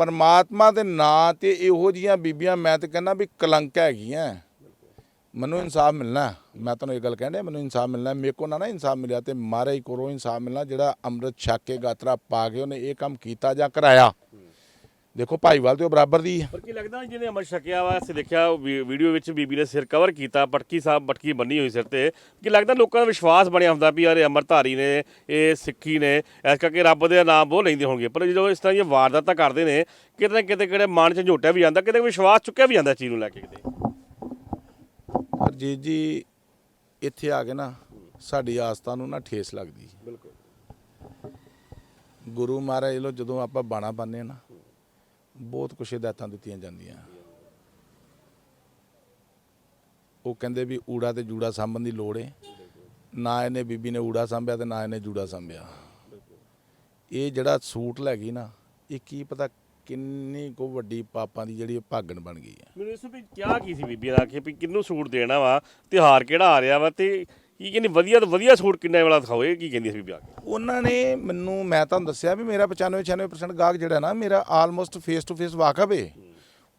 ਪਰਮਾਤਮਾ ਦੇ ਨਾਂ ਤੇ ਇਹੋ ਜੀਆਂ ਬੀਬੀਆਂ, ਮੈਂ ਤਾਂ ਕਹਿੰਦਾ ਵੀ ਕਲੰਕ ਹੈਗੀਆਂ। ਮੈਨੂੰ ਇਨਸਾਫ ਮਿਲਣਾ ਮੈਂ ਤੁਹਾਨੂੰ ਇਹ ਗੱਲ ਕਹਿੰਦਾ ਮੈਨੂੰ ਇਨਸਾਫ ਮਿਲਣਾ ਮੇਰੇ ਕੋ ਨਾ ਨਾ ਇਨਸਾਫ ਮਿਲਿਆ ਤੇ ਮਾਰੇ ਹੀ ਕੋਲੋਂ ਇਨਸਾਫ ਮਿਲਣਾ, ਜਿਹੜਾ ਅੰਮ੍ਰਿਤ ਛੱਕ ਕੇ ਗਾਤਰਾ ਪਾ ਕੇ ਉਹਨੇ ਇਹ ਕੰਮ ਕੀਤਾ ਜਾਂ ਕਰਾਇਆ। ਦੇਖੋ ਭਾਈਵਾਲ ਤੇ ਉਹ ਬਰਾਬਰ ਦੀ ਹੈ ਪਰ ਕੀ ਲੱਗਦਾ ਜਿਹਨੇ ਅਮਰ ਛਕਿਆ ਵਾ ਅਸੀਂ ਦੇਖਿਆ ਉਹ ਵੀ- ਵੀਡੀਓ ਵਿੱਚ ਬੀਬੀ ਨੇ ਸਿਰ ਕਵਰ ਕੀਤਾ ਪਟਕੀ ਸਾਹਿਬ ਪਟਕੀ ਬੰਨੀ ਹੋਈ ਸਿਰ ਤੇ। ਕੀ ਲੱਗਦਾ ਲੋਕਾਂ ਦਾ ਵਿਸ਼ਵਾਸ ਬਣਿਆ ਹੁੰਦਾ ਵੀ ਯਾਰ ਅਮਰਧਾਰੀ ਨੇ ਇਹ ਸਿੱਖੀ ਨੇ ਇਸ ਕਰਕੇ ਰੱਬ ਦੇ ਨਾਮ ਬਹੁਤ ਲੈਂਦੇ ਹੋਣਗੇ। ਪਰ ਜਦੋਂ ਇਸ ਤਰ੍ਹਾਂ ਦੀਆਂ ਵਾਰਦਾਤਾਂ ਕਰਦੇ ਨੇ ਕਿਤੇ ਨਾ ਕਿਤੇ ਕਿਹੜੇ ਮਨ 'ਚ ਝੋਟਿਆ ਵੀ ਜਾਂਦਾ ਕਿਤੇ ਵਿਸ਼ਵਾਸ ਚੁੱਕਿਆ ਵੀ ਜਾਂਦਾ ਚੀਜ਼ ਨੂੰ ਲੈ ਕੇ ਕਿਤੇ। ਹਰਜੀਤ ਜੀ ਇੱਥੇ ਆ ਕੇ ਨਾ ਸਾਡੀ ਆਸਥਾ ਨੂੰ ਨਾ ਠੇਸ ਲੱਗਦੀ। ਬਿਲਕੁਲ। ਗੁਰੂ ਮਹਾਰਾਜ ਲੋ ਜਦੋਂ ਆਪਾਂ ਬਾਣਾ ਬੰਨ੍ਹਦੇ ਨਾ ਬਹੁਤ ਕੁਛ ਹਦਾਇਤਾਂ ਦਿੱਤੀਆਂ ਜਾਂਦੀਆਂ। ਉਹ ਕਹਿੰਦੇ ਵੀ ਊੜਾ ਤੇ ਜੂੜਾ ਸਾਂਭਣ ਦੀ ਲੋੜ ਹੈ ਨਾ ਇਹਨੇ ਬੀਬੀ ਨੇ ਊੜਾ ਸਾਂਭਿਆ ਤੇ ਨਾ ਇਹਨੇ ਜੂੜਾ ਸਾਂਭਿਆ। ਇਹ ਜਿਹੜਾ ਸੂਟ ਲੈ ਗਈ ਨਾ, ਇਹ ਕੀ ਪਤਾ ਕਿੰਨੀ ਕੋ ਵੱਡੀ ਪਾਪਾਂ ਦੀ ਜਿਹੜੀ ਇਹ ਭਾਗਣ ਬਣ ਗਈ ਹੈ ਮੈਨੂੰ ਇਸ ਵੀ ਕਿਹਾ ਕੀ ਸੀ ਬੀਬੀ ਦਾ ਕਿ ਵੀ ਕਿੰਨੂੰ ਸੂਟ ਦੇਣਾ ਵਾ? ਤਿਉਹਾਰ ਕਿਹੜਾ ਆ ਰਿਹਾ ਵਾ ਤੇ ਕੀ ਕਹਿੰਦੀ ਵਧੀਆ ਤੋਂ ਵਧੀਆ ਸੂਟ ਕਿੰਨੇ ਵਾਲਾ ਦਿਖਾਓ ਇਹ ਕੀ ਕਹਿੰਦੀ ਸੀ ਬੀਬੀ ਆ ਕੇ? ਉਹਨਾਂ ਨੇ ਮੈਨੂੰ ਮੈਂ ਤੁਹਾਨੂੰ ਦੱਸਿਆ ਵੀ ਮੇਰਾ 95 96% ਗਾਹਕ ਜਿਹੜਾ ਨਾ ਮੇਰਾ ਆਲਮੋਸਟ ਫੇਸ ਟੂ ਫੇਸ ਵਾਕਫ ਏ।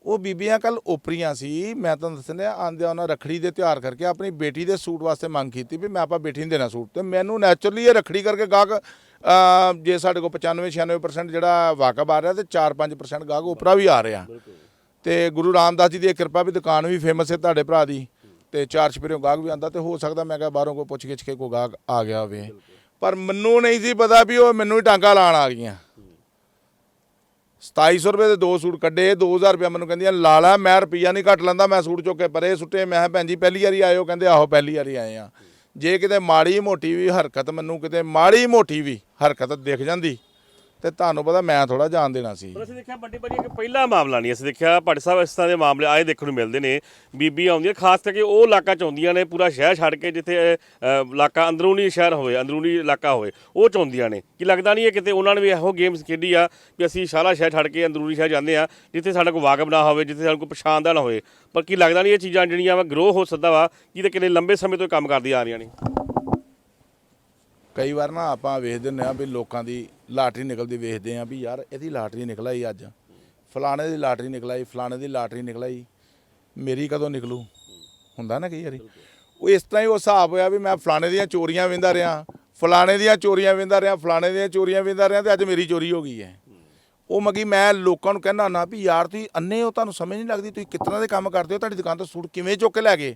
ਉਹ ਬੀਬੀਆਂ ਕੱਲ ਓਪਰੀਆਂ ਸੀ ਮੈਂ ਤੁਹਾਨੂੰ ਦੱਸਣਿਆ ਆਂਦਿਆਂ ਉਹਨਾਂ ਰਖੜੀ ਦੇ ਤਿਉਹਾਰ ਕਰਕੇ ਆਪਣੀ ਬੇਟੀ ਦੇ ਸੂਟ ਵਾਸਤੇ ਮੰਗ ਕੀਤੀ ਵੀ ਮੈਂ ਆਪਾਂ ਬੇਟੀ ਨੂੰ ਦੇਣਾ ਸੂਟ ਤੇ ਮੈਨੂੰ ਨੈਚੁਰਲੀ ਇਹ ਰਖੜੀ ਕਰਕੇ ਗਾਹਕ ਅਹ, ਜੇ ਸਾਡੇ ਕੋਲ 95 96% ਜਿਹੜਾ ਵਾਕਫ ਆ ਰਿਹਾ ਤੇ 4-5% ਗਾਹਕ ਓਪਰਾ ਵੀ ਆ ਰਿਹਾ। ਤੇ ਗੁਰੂ ਰਾਮਦਾਸ ਜੀ ਦੀ ਇਹ ਕਿਰਪਾ ਵੀ ਦੁਕਾਨ ਵੀ ਫੇਮਸ ਹੈ ਤੁਹਾਡੇ ਭਰਾ ਦੀ। ਤੇ ਚਾਰ ਛਪੇਰਿਓਂ ਗਾਹਕ ਵੀ ਆਂਦਾ ਤੇ ਹੋ ਸਕਦਾ ਮੈਂ ਕਿਹਾ ਬਾਹਰੋਂ ਕੋਈ ਪੁੱਛ ਗਿੱਛ ਕੇ ਕੋਈ ਗਾਹਕ ਆ ਗਿਆ ਹੋਵੇ। ਪਰ ਮੈਨੂੰ ਨਹੀਂ ਸੀ ਪਤਾ ਵੀ ਉਹ ਮੈਨੂੰ ਹੀ ਟਾਂਗਾ ਲਾਣ ਆ ਗਈਆਂ। 2700 ਰੁਪਏ ਦੇ ਦੋ ਸੂਟ ਕੱਢੇ 2000 ਰੁਪਏ ਮੈਨੂੰ ਕਹਿੰਦੀਆਂ, ਲਾ ਲਾ, ਮੈਂ ਰੁਪਈਆ ਨਹੀਂ ਘੱਟ ਲੈਂਦਾ, ਮੈਂ ਸੂਟ ਚੁੱਕ ਕੇ ਪਰੇ ਸੁੱਟੇ, ਮੈਂ ਕਿਹਾ ਭੈਣ ਜੀ ਪਹਿਲੀ ਵਾਰੀ ਆਇਓ, ਕਹਿੰਦੇ ਆਹੋ ਪਹਿਲੀ ਵਾਰੀ ਆਏ ਆ। ਜੇ ਕਿਤੇ ਮਾੜੀ ਮੋਟੀ ਵੀ ਹਰਕਤ, ਮੈਨੂੰ ਕਿਤੇ ਮਾੜੀ ਮੋਟੀ ਵੀ ਹਰਕਤ ਦਿਖ ਜਾਂਦੀ ਤੇ ਤੁਹਾਨੂੰ ਪਤਾ ਮੈਂ ਥੋੜਾ ਜਾਣ ਦੇਣਾ ਸੀ। ਪਰ ਅਸੀਂ ਦੇਖਿਆ ਵੱਡੀ ਵੱਡੀ ਇੱਕ ਪਹਿਲਾ ਮਾਮਲਾ ਨਹੀਂ ਅਸੀਂ ਦੇਖਿਆ ਭਾਟੀ ਸਾਹਿਬ ਇਸ ਤਰ੍ਹਾਂ ਦੇ ਮਾਮਲੇ ਆਏ ਦੇਖਣ ਨੂੰ ਮਿਲਦੇ ਨੇ ਬੀਬੀਆਂ ਆਉਂਦੀਆਂ ਖਾਸ ਕਰਕੇ ਉਹ ਇਲਾਕਾ ਚ ਆਉਂਦੀਆਂ ਨੇ ਪੂਰਾ ਸ਼ਹਿਰ ਛੱਡ ਕੇ ਜਿੱਥੇ ਅਹ, ਇਲਾਕਾ ਅੰਦਰੂਨੀ ਸ਼ਹਿਰ ਹੋਵੇ ਅੰਦਰੂਨੀ ਇਲਾਕਾ ਹੋਵੇ ਉਹ ਚ ਆਉਂਦੀਆਂ ਨੇ। ਕੀ ਲੱਗਦਾ ਨਹੀਂ ਹੈ ਕਿਤੇ ਉਹਨਾਂ ਨੇ ਵੀ ਇਹੋ ਗੇਮਸ ਖੇਡੀ ਆ ਵੀ ਅਸੀਂ ਸਾਰਾ ਸ਼ਹਿਰ ਛੱਡ ਕੇ ਅੰਦਰੂਨੀ ਸ਼ਹਿਰ ਜਾਂਦੇ ਆ ਜਿੱਥੇ ਸਾਡਾ ਕੋਈ ਵਾਕਬ ਨਾ ਹੋਵੇ ਜਿੱਥੇ ਸਾਨੂੰ ਕੋਈ ਪਛਾਣ ਦਾ ਨਾ ਹੋਵੇ। ਪਰ ਕੀ ਲੱਗਦਾ ਨਹੀਂ ਇਹ ਚੀਜ਼ਾਂ ਜਿਹੜੀਆਂ ਵਾ ਗਰੋ ਹੋ ਸਕਦਾ ਵਾ ਕਿ ਤੇ ਕਿੰਨੇ ਲੰਬੇ ਸਮੇਂ ਤੋਂ ਇਹ ਕੰਮ ਕਰਦੀਆਂ ਆ ਰਹੀਆਂ ਨੇ? ਕਈ ਵਾਰ ਨਾ ਆਪਾਂ ਵੇਖਦੇ ਹੁੰਦੇ ਆ ਵੀ ਲੋਕਾਂ ਦੀ ਲਾਟਰੀ ਨਿਕਲਦੀ ਵੇਖਦੇ ਆ ਵੀ ਯਾਰ ਇਹਦੀ ਲਾਟਰੀ ਨਿਕਲ ਆਈ ਅੱਜ। ਫਲਾਣੇ ਦੀ ਲਾਟਰੀ ਨਿਕਲ ਆਈ ਫਲਾਣੇ ਦੀ ਲਾਟਰੀ ਨਿਕਲ ਆਈ ਮੇਰੀ ਕਦੋਂ ਨਿਕਲੂ? ਹੁੰਦਾ ਨਾ ਕਈ ਵਾਰੀ। ਉਹ ਇਸ ਤਰ੍ਹਾਂ ਹੀ ਉਹ ਹਿਸਾਬ ਹੋਇਆ ਵੀ ਮੈਂ ਫਲਾਣੇ ਦੀਆਂ ਚੋਰੀਆਂ ਵਿੰਦਾ ਰਿਹਾ ਫਲਾਣੇ ਦੀਆਂ ਚੋਰੀਆਂ ਵਿੰਦਾ ਰਿਹਾ ਫਲਾਣੇ ਦੀਆਂ ਚੋਰੀਆਂ ਵਿੰਦਾ ਰਿਹਾ ਤੇ ਅੱਜ ਮੇਰੀ ਚੋਰੀ ਹੋ ਗਈ ਹੈ। ਉਹ ਮਗੀ ਮੈਂ ਲੋਕਾਂ ਨੂੰ ਕਹਿੰਦਾ ਨਾ ਵੀ ਯਾਰ ਤੁਸੀਂ ਅੰਨੇ ਹੋ ਤੁਹਾਨੂੰ ਸਮਝ ਨਹੀਂ ਲੱਗਦੀ ਤੁਸੀਂ ਕਿਤਨਾ ਦੇ ਕੰਮ ਕਰਦੇ ਹੋ ਤੁਹਾਡੀ ਦੁਕਾਨ ਤੋਂ ਸੂਟ ਕਿਵੇਂ ਚੁੱਕ ਕੇ ਲੈ ਗਏ?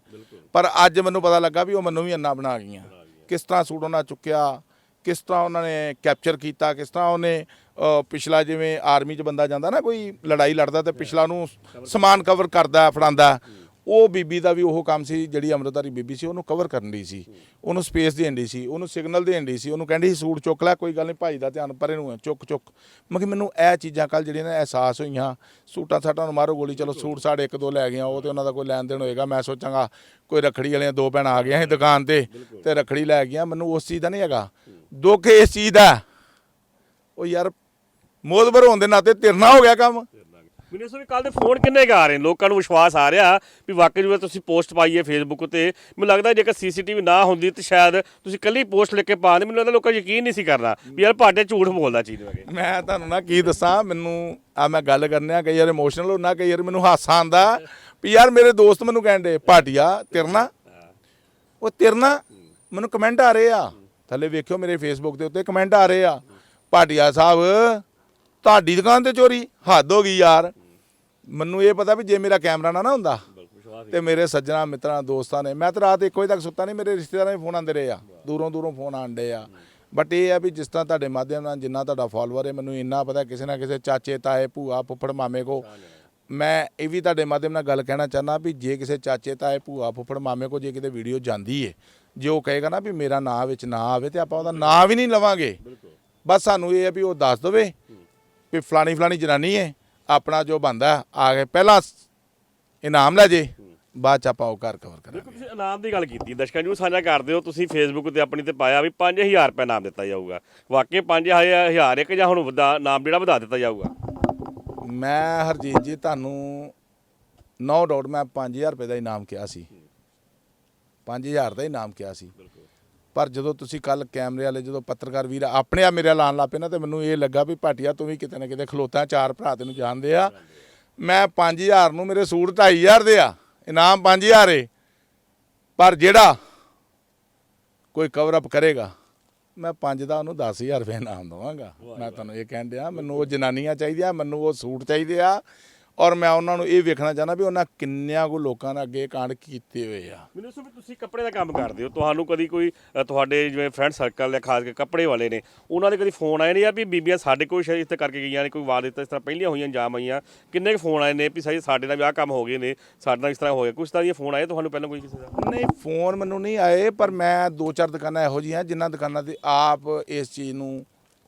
ਪਰ ਅੱਜ ਮੈਨੂੰ ਪਤਾ ਲੱਗਾ ਵੀ ਉਹ ਮੈਨੂੰ ਵੀ ਅੰਨਾ ਬਣਾ ਗਈਆਂ। ਕਿਸ ਤਰ੍ਹਾਂ ਸੂਟ ਉਹਨਾਂ ਚੁੱਕਿਆ, ਕਿਸ ਤਰ੍ਹਾਂ ਉਹਨਾਂ ਨੇ ਕੈਪਚਰ ਕੀਤਾ, ਕਿਸ ਤਰ੍ਹਾਂ ਉਹਨੇ ਪਿਛਲਾ ਜਿਵੇਂ ਆਰਮੀ 'ਚ ਬੰਦਾ ਜਾਂਦਾ ਨਾ ਕੋਈ ਲੜਾਈ ਲੜਦਾ ਤੇ ਪਿਛਲਾ ਨੂੰ ਸਮਾਨ ਕਵਰ ਕਰਦਾ, ਫੜਾਉਂਦਾ। ਉਹ ਬੀਬੀ ਦਾ ਵੀ ਉਹ ਕੰਮ ਸੀ, ਜਿਹੜੀ ਅੰਮ੍ਰਿਤਧਾਰੀ ਬੀਬੀ ਸੀ, ਉਹਨੂੰ ਕਵਰ ਕਰਨ ਦੀ ਸੀ। ਉਹਨੂੰ ਸਪੇਸ ਦੇਣ ਦੀ ਸੀ, ਉਹਨੂੰ ਸਿਗਨਲ ਦੇਣ ਦੀ ਸੀ, ਉਹਨੂੰ ਕਹਿੰਦੀ ਸੀ, ਸੂਟ ਚੁੱਕ ਲੈ, ਕੋਈ ਗੱਲ ਨਹੀਂ ਭਾਈ ਦਾ ਧਿਆਨ ਪਰੇ ਨੂੰ ਚੁੱਕ ਚੁੱਕ। ਮੈਂ ਮਗੀ ਮੈਨੂੰ ਇਹ ਚੀਜ਼ਾਂ ਕੱਲ ਜਿਹੜੀਆਂ ਨੇ ਅਹਿਸਾਸ ਹੋਈਆਂ, ਸੂਟਾਂ ਸਾਟਾਂ ਨੂੰ ਮਾਰੋ ਗੋਲੀ, ਚਲੋ ਸੂਟ ਸਾਡੇ ਇੱਕ, ਦੋ ਲੈ ਗਈਆਂ ਉਹ ਤੇ ਉਹਨਾਂ ਦਾ ਕੋਈ ਲੈਣ ਦੇਣ ਹੋਏਗਾ, ਮੈਂ ਸੋਚਾਂਗਾ, ਕੋਈ ਰਖੜੀ ਵਾਲੀਆਂ ਦੋ ਭੈਣਾਂ ਆ ਗਈਆਂ ਸੀ ਦੁਕਾਨ ਤੇ ਤੇ ਰਖੜੀ ਲੈ ਗਈਆਂ, ਮੈਨੂੰ ਉਸ ਚੀਜ਼ ਦਾ ਨਹੀਂ ਹੈਗਾ। ਦੁੱਖ ਇਸ ਚੀਜ਼ ਦਾ। ਉਹ ਯਾਰ ਮੋਦਬਰ ਹੋਣ ਦੇ ਨਾਤੇ ਤਿਰਨਾ ਹੋ ਗਿਆ ਕੰਮ। ਮੈਨੂੰ ਸੋ ਵੀ ਕੱਲ ਦੇ ਫੋਨ ਕਿੰਨੇ ਕੁ ਆ ਰਹੇ ਨੇ? ਲੋਕਾਂ ਨੂੰ ਵਿਸ਼ਵਾਸ ਆ ਰਿਹਾ ਵੀ ਵਾਕਈ ਜਿਵੇਂ ਤੁਸੀਂ ਪੋਸਟ ਪਾਈ ਹੈ ਫੇਸਬੁੱਕ ਤੇ। ਮੈਨੂੰ ਲੱਗਦਾ ਜੇਕਰ ਸੀਸੀਟੀਵੀ ਨਾ ਹੁੰਦੀ ਤਾਂ ਸ਼ਾਇਦ ਤੁਸੀਂ ਕੱਲੀ ਪੋਸਟ ਲਿਖ ਕੇ ਪਾ ਦੇ ਮੈਨੂੰ ਲੱਗਦਾ ਲੋਕਾਂ ਯਕੀਨ ਨਹੀਂ ਸੀ ਕਰਨਾ ਵੀ ਯਾਰ ਭਾਟੇ ਝੂਠ ਬੋਲਦਾ ਚੀਜ਼ ਵਗੇ ਮੈਂ ਤੁਹਾਨੂੰ ਨਾ ਕੀ ਦੱਸਾਂ, ਮੈਨੂੰ ਆ ਮੈਂ ਗੱਲ ਕਰਨਿਆ ਕਈ ਵਾਰ ਇਮੋਸ਼ਨਲ ਹੁੰਦਾ ਕਈ ਵਾਰ ਮੈਨੂੰ ਹਾਸਾ ਆਂਦਾ ਵੀ ਯਾਰ ਮੇਰੇ ਦੋਸਤ ਮੈਨੂੰ ਕਹਿੰਦੇ ਭਾਟੀਆ ਤਿਰਨਾ ਉਹ ਤਿਰਨਾ ਮੈਨੂੰ ਕਮੈਂਟ ਆ ਰਹੇ ਆ। ਥੱਲੇ ਵੇਖਿਓ ਮੇਰੇ ਫੇਸਬੁੱਕ ਦੇ ਉੱਤੇ ਕਮੈਂਟ ਆ ਰਹੇ ਆ। ਭਾਟੀਆ ਸਾਹਿਬ, ਤੁਹਾਡੀ ਦੁਕਾਨ ਤੇ ਚੋਰੀ? ਹੱਦ ਹੋ ਗਈ ਯਾਰ। ਮੈਨੂੰ ਇਹ ਪਤਾ ਵੀ ਜੇ ਮੇਰਾ ਕੈਮਰਾ ਨਾ ਨਾ ਹੁੰਦਾ ਤੇ ਮੇਰੇ ਸੱਜਣਾ ਮਿੱਤਰਾਂ ਦੋਸਤਾਂ ਨੇ ਮੈਂ ਤਾਂ ਰਾਤ 1 ਵਜੇ ਤੱਕ ਸੁੱਤਾ ਨਹੀਂ ਮੇਰੇ ਰਿਸ਼ਤੇਦਾਰਾਂ ਦੇ ਫੋਨ ਆਉਂਦੇ ਰਹੇ ਆ। ਦੂਰੋਂ ਦੂਰੋਂ ਫੋਨ ਆਉਂਦੇ ਆ। ਬਟ ਇਹ ਆ ਵੀ ਜਿਸ ਤਰ੍ਹਾਂ ਤੁਹਾਡੇ ਮਾਧਿਅਮ ਨਾਲ ਜਿੰਨਾ ਤੁਹਾਡਾ ਫਾਲੋਅਰ ਹੈ ਮੈਨੂੰ ਇੰਨਾ ਪਤਾ ਕਿਸੇ ਨਾ ਕਿਸੇ ਚਾਚੇ ਤਾਏ ਭੂਆ ਫੁੱਫੜ ਮਾਮੇ ਕੋ ਮੈਂ ਇਹ ਵੀ ਤੁਹਾਡੇ ਮਾਧਿਅਮ ਨਾਲ ਗੱਲ ਕਹਿਣਾ ਚਾਹੁੰਦਾ ਵੀ ਜੇ ਕਿਸੇ ਚਾਚੇ ਤਾਏ ਭੂਆ ਫੁੱਫੜ ਮਾਮੇ ਕੋ ਜੇ ਕਿਤੇ ਵੀਡੀਓ ਜਾਂਦੀ ਏ ਜੇ ਉਹ ਕਹੇਗਾ ਨਾ ਵੀ ਮੇਰਾ ਨਾਂ ਵਿੱਚ ਨਾ ਆਵੇ ਤੇ ਆਪਾਂ ਉਹਦਾ ਨਾਂ ਵੀ ਨਹੀਂ ਲਵਾਂਗੇ। ਬਸ ਸਾਨੂੰ ਇਹ ਹੈ ਵੀ ਉਹ ਦੱਸ ਦਵੇ ਵੀ ਫਲਾਣੀ ਫਲਾਣੀ ਜਨਾਨੀ ਏ ਆਪਣਾ ਜੋ ਬੰਦਾ ਆ ਕੇ ਪਹਿਲਾਂ ਇਨਾਮ ਲੈ ਜੇ ਬਾਅਦ ਚ ਆਪਾਂ ਉਹ ਘਰ ਕਵਰ ਕਰਾਂਗੇ। ਦੇਖੋ ਤੁਸੀਂ ਇਨਾਮ ਦੀ ਗੱਲ ਕੀਤੀ ਦਰਸ਼ਕਾਂ ਨੂੰ ਸਾਂਝਾ ਕਰਦੇ ਹੋ ਤੁਸੀਂ ਫੇਸਬੁੱਕ ਤੇ ਆਪਣੀ ਤੇ ਪਾਇਆ ਵੀ 5000 ਰੁਪਏ ਇਨਾਮ ਦਿੱਤਾ ਜਾਊਗਾ। ਵਾਕਈ 5000 ਇੱਕ ਜਾਂ ਹੁਣ ਵਧਾ ਨਾਮ ਜਿਹੜਾ ਵਧਾ ਦਿੱਤਾ ਜਾਊਗਾ। ਮੈਂ ਹਰਜੀਤ ਜੀ ਤੁਹਾਨੂੰ ਨੋ ਡਾਊਟ ਮੈਂ 5000 ਰੁਪਏ ਦਾ ਇਨਾਮ ਕਿਹਾ ਸੀ। 5000 ਦਾ ਇਨਾਮ ਕਿਹਾ ਸੀ। ਪਰ ਜਦੋਂ ਤੁਸੀਂ ਕੱਲ ਕੈਮਰੇ ਵਾਲੇ ਜਦੋਂ ਪੱਤਰਕਾਰ ਵੀਰ ਆਪਣੇ ਆ ਮੇਰੇ ਲਾਣ ਲੱਪੇ ਨਾ ਤੇ ਮੈਨੂੰ ਇਹ ਲੱਗਾ ਵੀ ਭਾਟੀਆ ਤੂੰ ਵੀ ਕਿਤੇ ਨਾ ਕਿਤੇ ਖਲੋਤਾ ਚਾਰ ਭਰਾ ਤੈਨੂੰ ਜਾਣਦੇ ਆ। ਮੈਂ 5000 ਨੂੰ ਮੇਰੇ ਸੂਟ 2500 ਦੇ ਆ ਇਨਾਮ 5000 ਏ। ਪਰ ਜਿਹੜਾ ਕੋਈ ਕਵਰ ਅਪ ਕਰੇਗਾ ਮੈਂ 5 ਦਾ ਉਹਨੂੰ 10000 ਰੁਪਏ ਇਨਾਮ ਦਵਾਂਗਾ। ਮੈਂ ਤੁਹਾਨੂੰ ਇਹ ਕਹਿਣ ਡਿਆ ਮੈਨੂੰ ਉਹ ਜਨਾਨੀਆਂ ਚਾਹੀਦੀਆਂ ਮੈਨੂੰ ਉਹ ਸੂਟ ਚਾਹੀਦੇ ਆ। ਔਰ ਮੈਂ ਉਹਨਾਂ ਨੂੰ ਇਹ ਵੇਖਣਾ ਚਾਹੁੰਦਾ ਵੀ ਉਹਨਾਂ ਕਿੰਨਿਆਂ ਕੋ ਲੋਕਾਂ ਨੇ ਅੱਗੇ ਕਾਂਡ ਕੀਤੇ ਹੋਏ ਆ। ਮੈਨੂੰ ਵੀ ਤੁਸੀਂ ਕੱਪੜੇ ਦਾ ਕੰਮ ਕਰਦੇ ਹੋ। ਤੁਹਾਨੂੰ ਕਦੀ ਕੋਈ ਅ, ਤੁਹਾਡੇ ਜਿਵੇਂ ਫਰੈਂਡ ਸਰਕਲ ਜਾਂ ਖਾਸ ਕੇ ਕੱਪੜੇ ਵਾਲੇ ਨੇ ਉਹਨਾਂ ਦੇ ਕਦੀ ਫੋਨ ਆਏ ਨੇ ਯਾਰ ਵੀ ਬੀਬੀਆਂ ਸਾਡੇ ਕੋਲ ਸ਼ਾਇਦ ਇੱਥੇ ਕਰਕੇ ਗਈਆਂ ਨੇ ਕੋਈ ਵਾਰ ਦਿੱਤਾ ਇਸ ਤਰ੍ਹਾਂ ਪਹਿਲੀਆਂ ਹੋਈਆਂ ਜਾਮ ਆਈਆਂ ਕਿੰਨੇ ਕੁ ਫੋਨ ਆਏ ਨੇ ਵੀ ਸਾਈ ਸਾਡੇ ਨਾਲ ਵੀ ਆਹ ਕੰਮ ਹੋ ਗਏ ਨੇ ਸਾਡੇ ਨਾਲ ਇਸ ਤਰ੍ਹਾਂ ਹੋਇਆ ਕੁਛ ਤਰ੍ਹਾਂ ਦੀਆਂ ਫੋਨ ਆਏ ਤੁਹਾਨੂੰ ਪਹਿਲਾਂ ਕੋਈ ਕਿਸੇ ਦਾ? ਨਹੀਂ ਫੋਨ ਮੈਨੂੰ ਨਹੀਂ ਆਏ ਪਰ ਮੈਂ ਦੋ ਚਾਰ ਦੁਕਾਨਾਂ ਇਹੋ ਜਿਹੀਆਂ ਜਿਨ੍ਹਾਂ ਦੁਕਾਨਾਂ ਤੇ ਆਪ ਇਸ ਚੀਜ਼ ਨੂੰ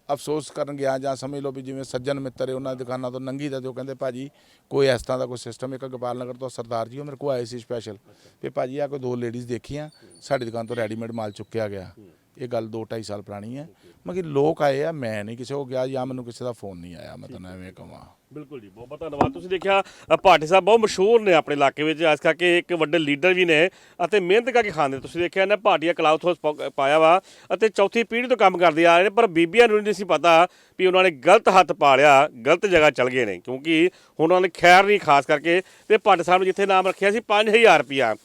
ਅਫਸੋਸ ਕਰਨ ਗਿਆ ਜਾਂ ਸਮਝ ਲਓ ਵੀ ਜਿਵੇਂ ਸੱਜਣ ਮਿੱਤਰ ਹੈ, ਉਹਨਾਂ ਦੀ ਦੁਕਾਨਾਂ ਤੋਂ ਨੰਗੀ ਦਾ ਤੇ ਉਹ ਕਹਿੰਦੇ ਭਾਜੀ ਕੋਈ ਇਸ ਤਰ੍ਹਾਂ ਦਾ ਕੋਈ ਸਿਸਟਮ ਇੱਕ ਗੋਪਾਲ ਨਗਰ ਤੋਂ ਸਰਦਾਰ ਜੀ ਉਹ ਮੇਰੇ ਕੋਲ ਆਏ ਸੀ ਸਪੈਸ਼ਲ ਵੀ ਭਾਜੀ ਆ ਕੋਈ ਦੋ ਲੇਡੀਜ਼ ਦੇਖੀਆਂ, ਸਾਡੀ ਦੁਕਾਨ ਤੋਂ ਰੈਡੀਮੇਡ ਮਾਲ ਚੁੱਕਿਆ ਗਿਆ। ਇਹ ਗੱਲ 2 2.5 ਸਾਲ ਪੁਰਾਣੀ ਹੈ। ਮਗਰ ਲੋਕ ਆਏ ਆ, ਮੈਂ ਨਹੀਂ ਕਿਸੇ ਕੋ ਗਿਆ ਜਾਂ ਮੈਨੂੰ ਕਿਸੇ ਦਾ ਫੋਨ ਨਹੀਂ ਆਇਆ, ਮੈਂ ਤੁਹਾਨੂੰ ਐਵੇਂ ਕਹਾਂ ਬਿਲਕੁਲ ਜੀ, ਬਹੁਤ ਬਹੁਤ ਧੰਨਵਾਦ। ਤੁਸੀਂ ਦੇਖਿਆ ਭਾਟੀ ਸਾਹਿਬ ਬਹੁਤ ਮਸ਼ਹੂਰ ਨੇ ਆਪਣੇ ਇਲਾਕੇ ਵਿੱਚ, ਇਸ ਕਰਕੇ ਇੱਕ ਵੱਡੇ ਲੀਡਰ ਵੀ ਨੇ ਅਤੇ ਮਿਹਨਤ ਕਰਕੇ ਖਾਂਦੇ ਤੁਸੀਂ ਦੇਖਿਆ ਨਾ ਭਾਟੀਆ ਕਲਾਉਥ ਹਾਊਸ ਪ- ਪਾਇਆ ਵਾ ਅਤੇ ਚੌਥੀ ਪੀੜ੍ਹੀ ਤੋਂ ਕੰਮ ਕਰਦੇ ਆ ਰਹੇ ਨੇ, ਪਰ ਬੀਬੀਆਂ ਨੂੰ ਨਹੀਂ ਸੀ ਪਤਾ ਵੀ ਉਹਨਾਂ ਨੇ ਗਲਤ ਹੱਥ ਪਾ ਲਿਆ ਗਲਤ ਜਗ੍ਹਾ ਚਲ ਗਏ ਨੇ, ਕਿਉਂਕਿ ਹੁਣ ਉਹਨਾਂ ਨੇ ਖੈਰ ਨਹੀਂ ਖਾਸ ਕਰਕੇ ਤੇ ਭਾਟੀ ਸਾਹਿਬ ਨੇ ਜਿੱਥੇ ਨਾਮ ਰੱਖਿਆ ਸੀ 5000 ਰੁਪਿਆ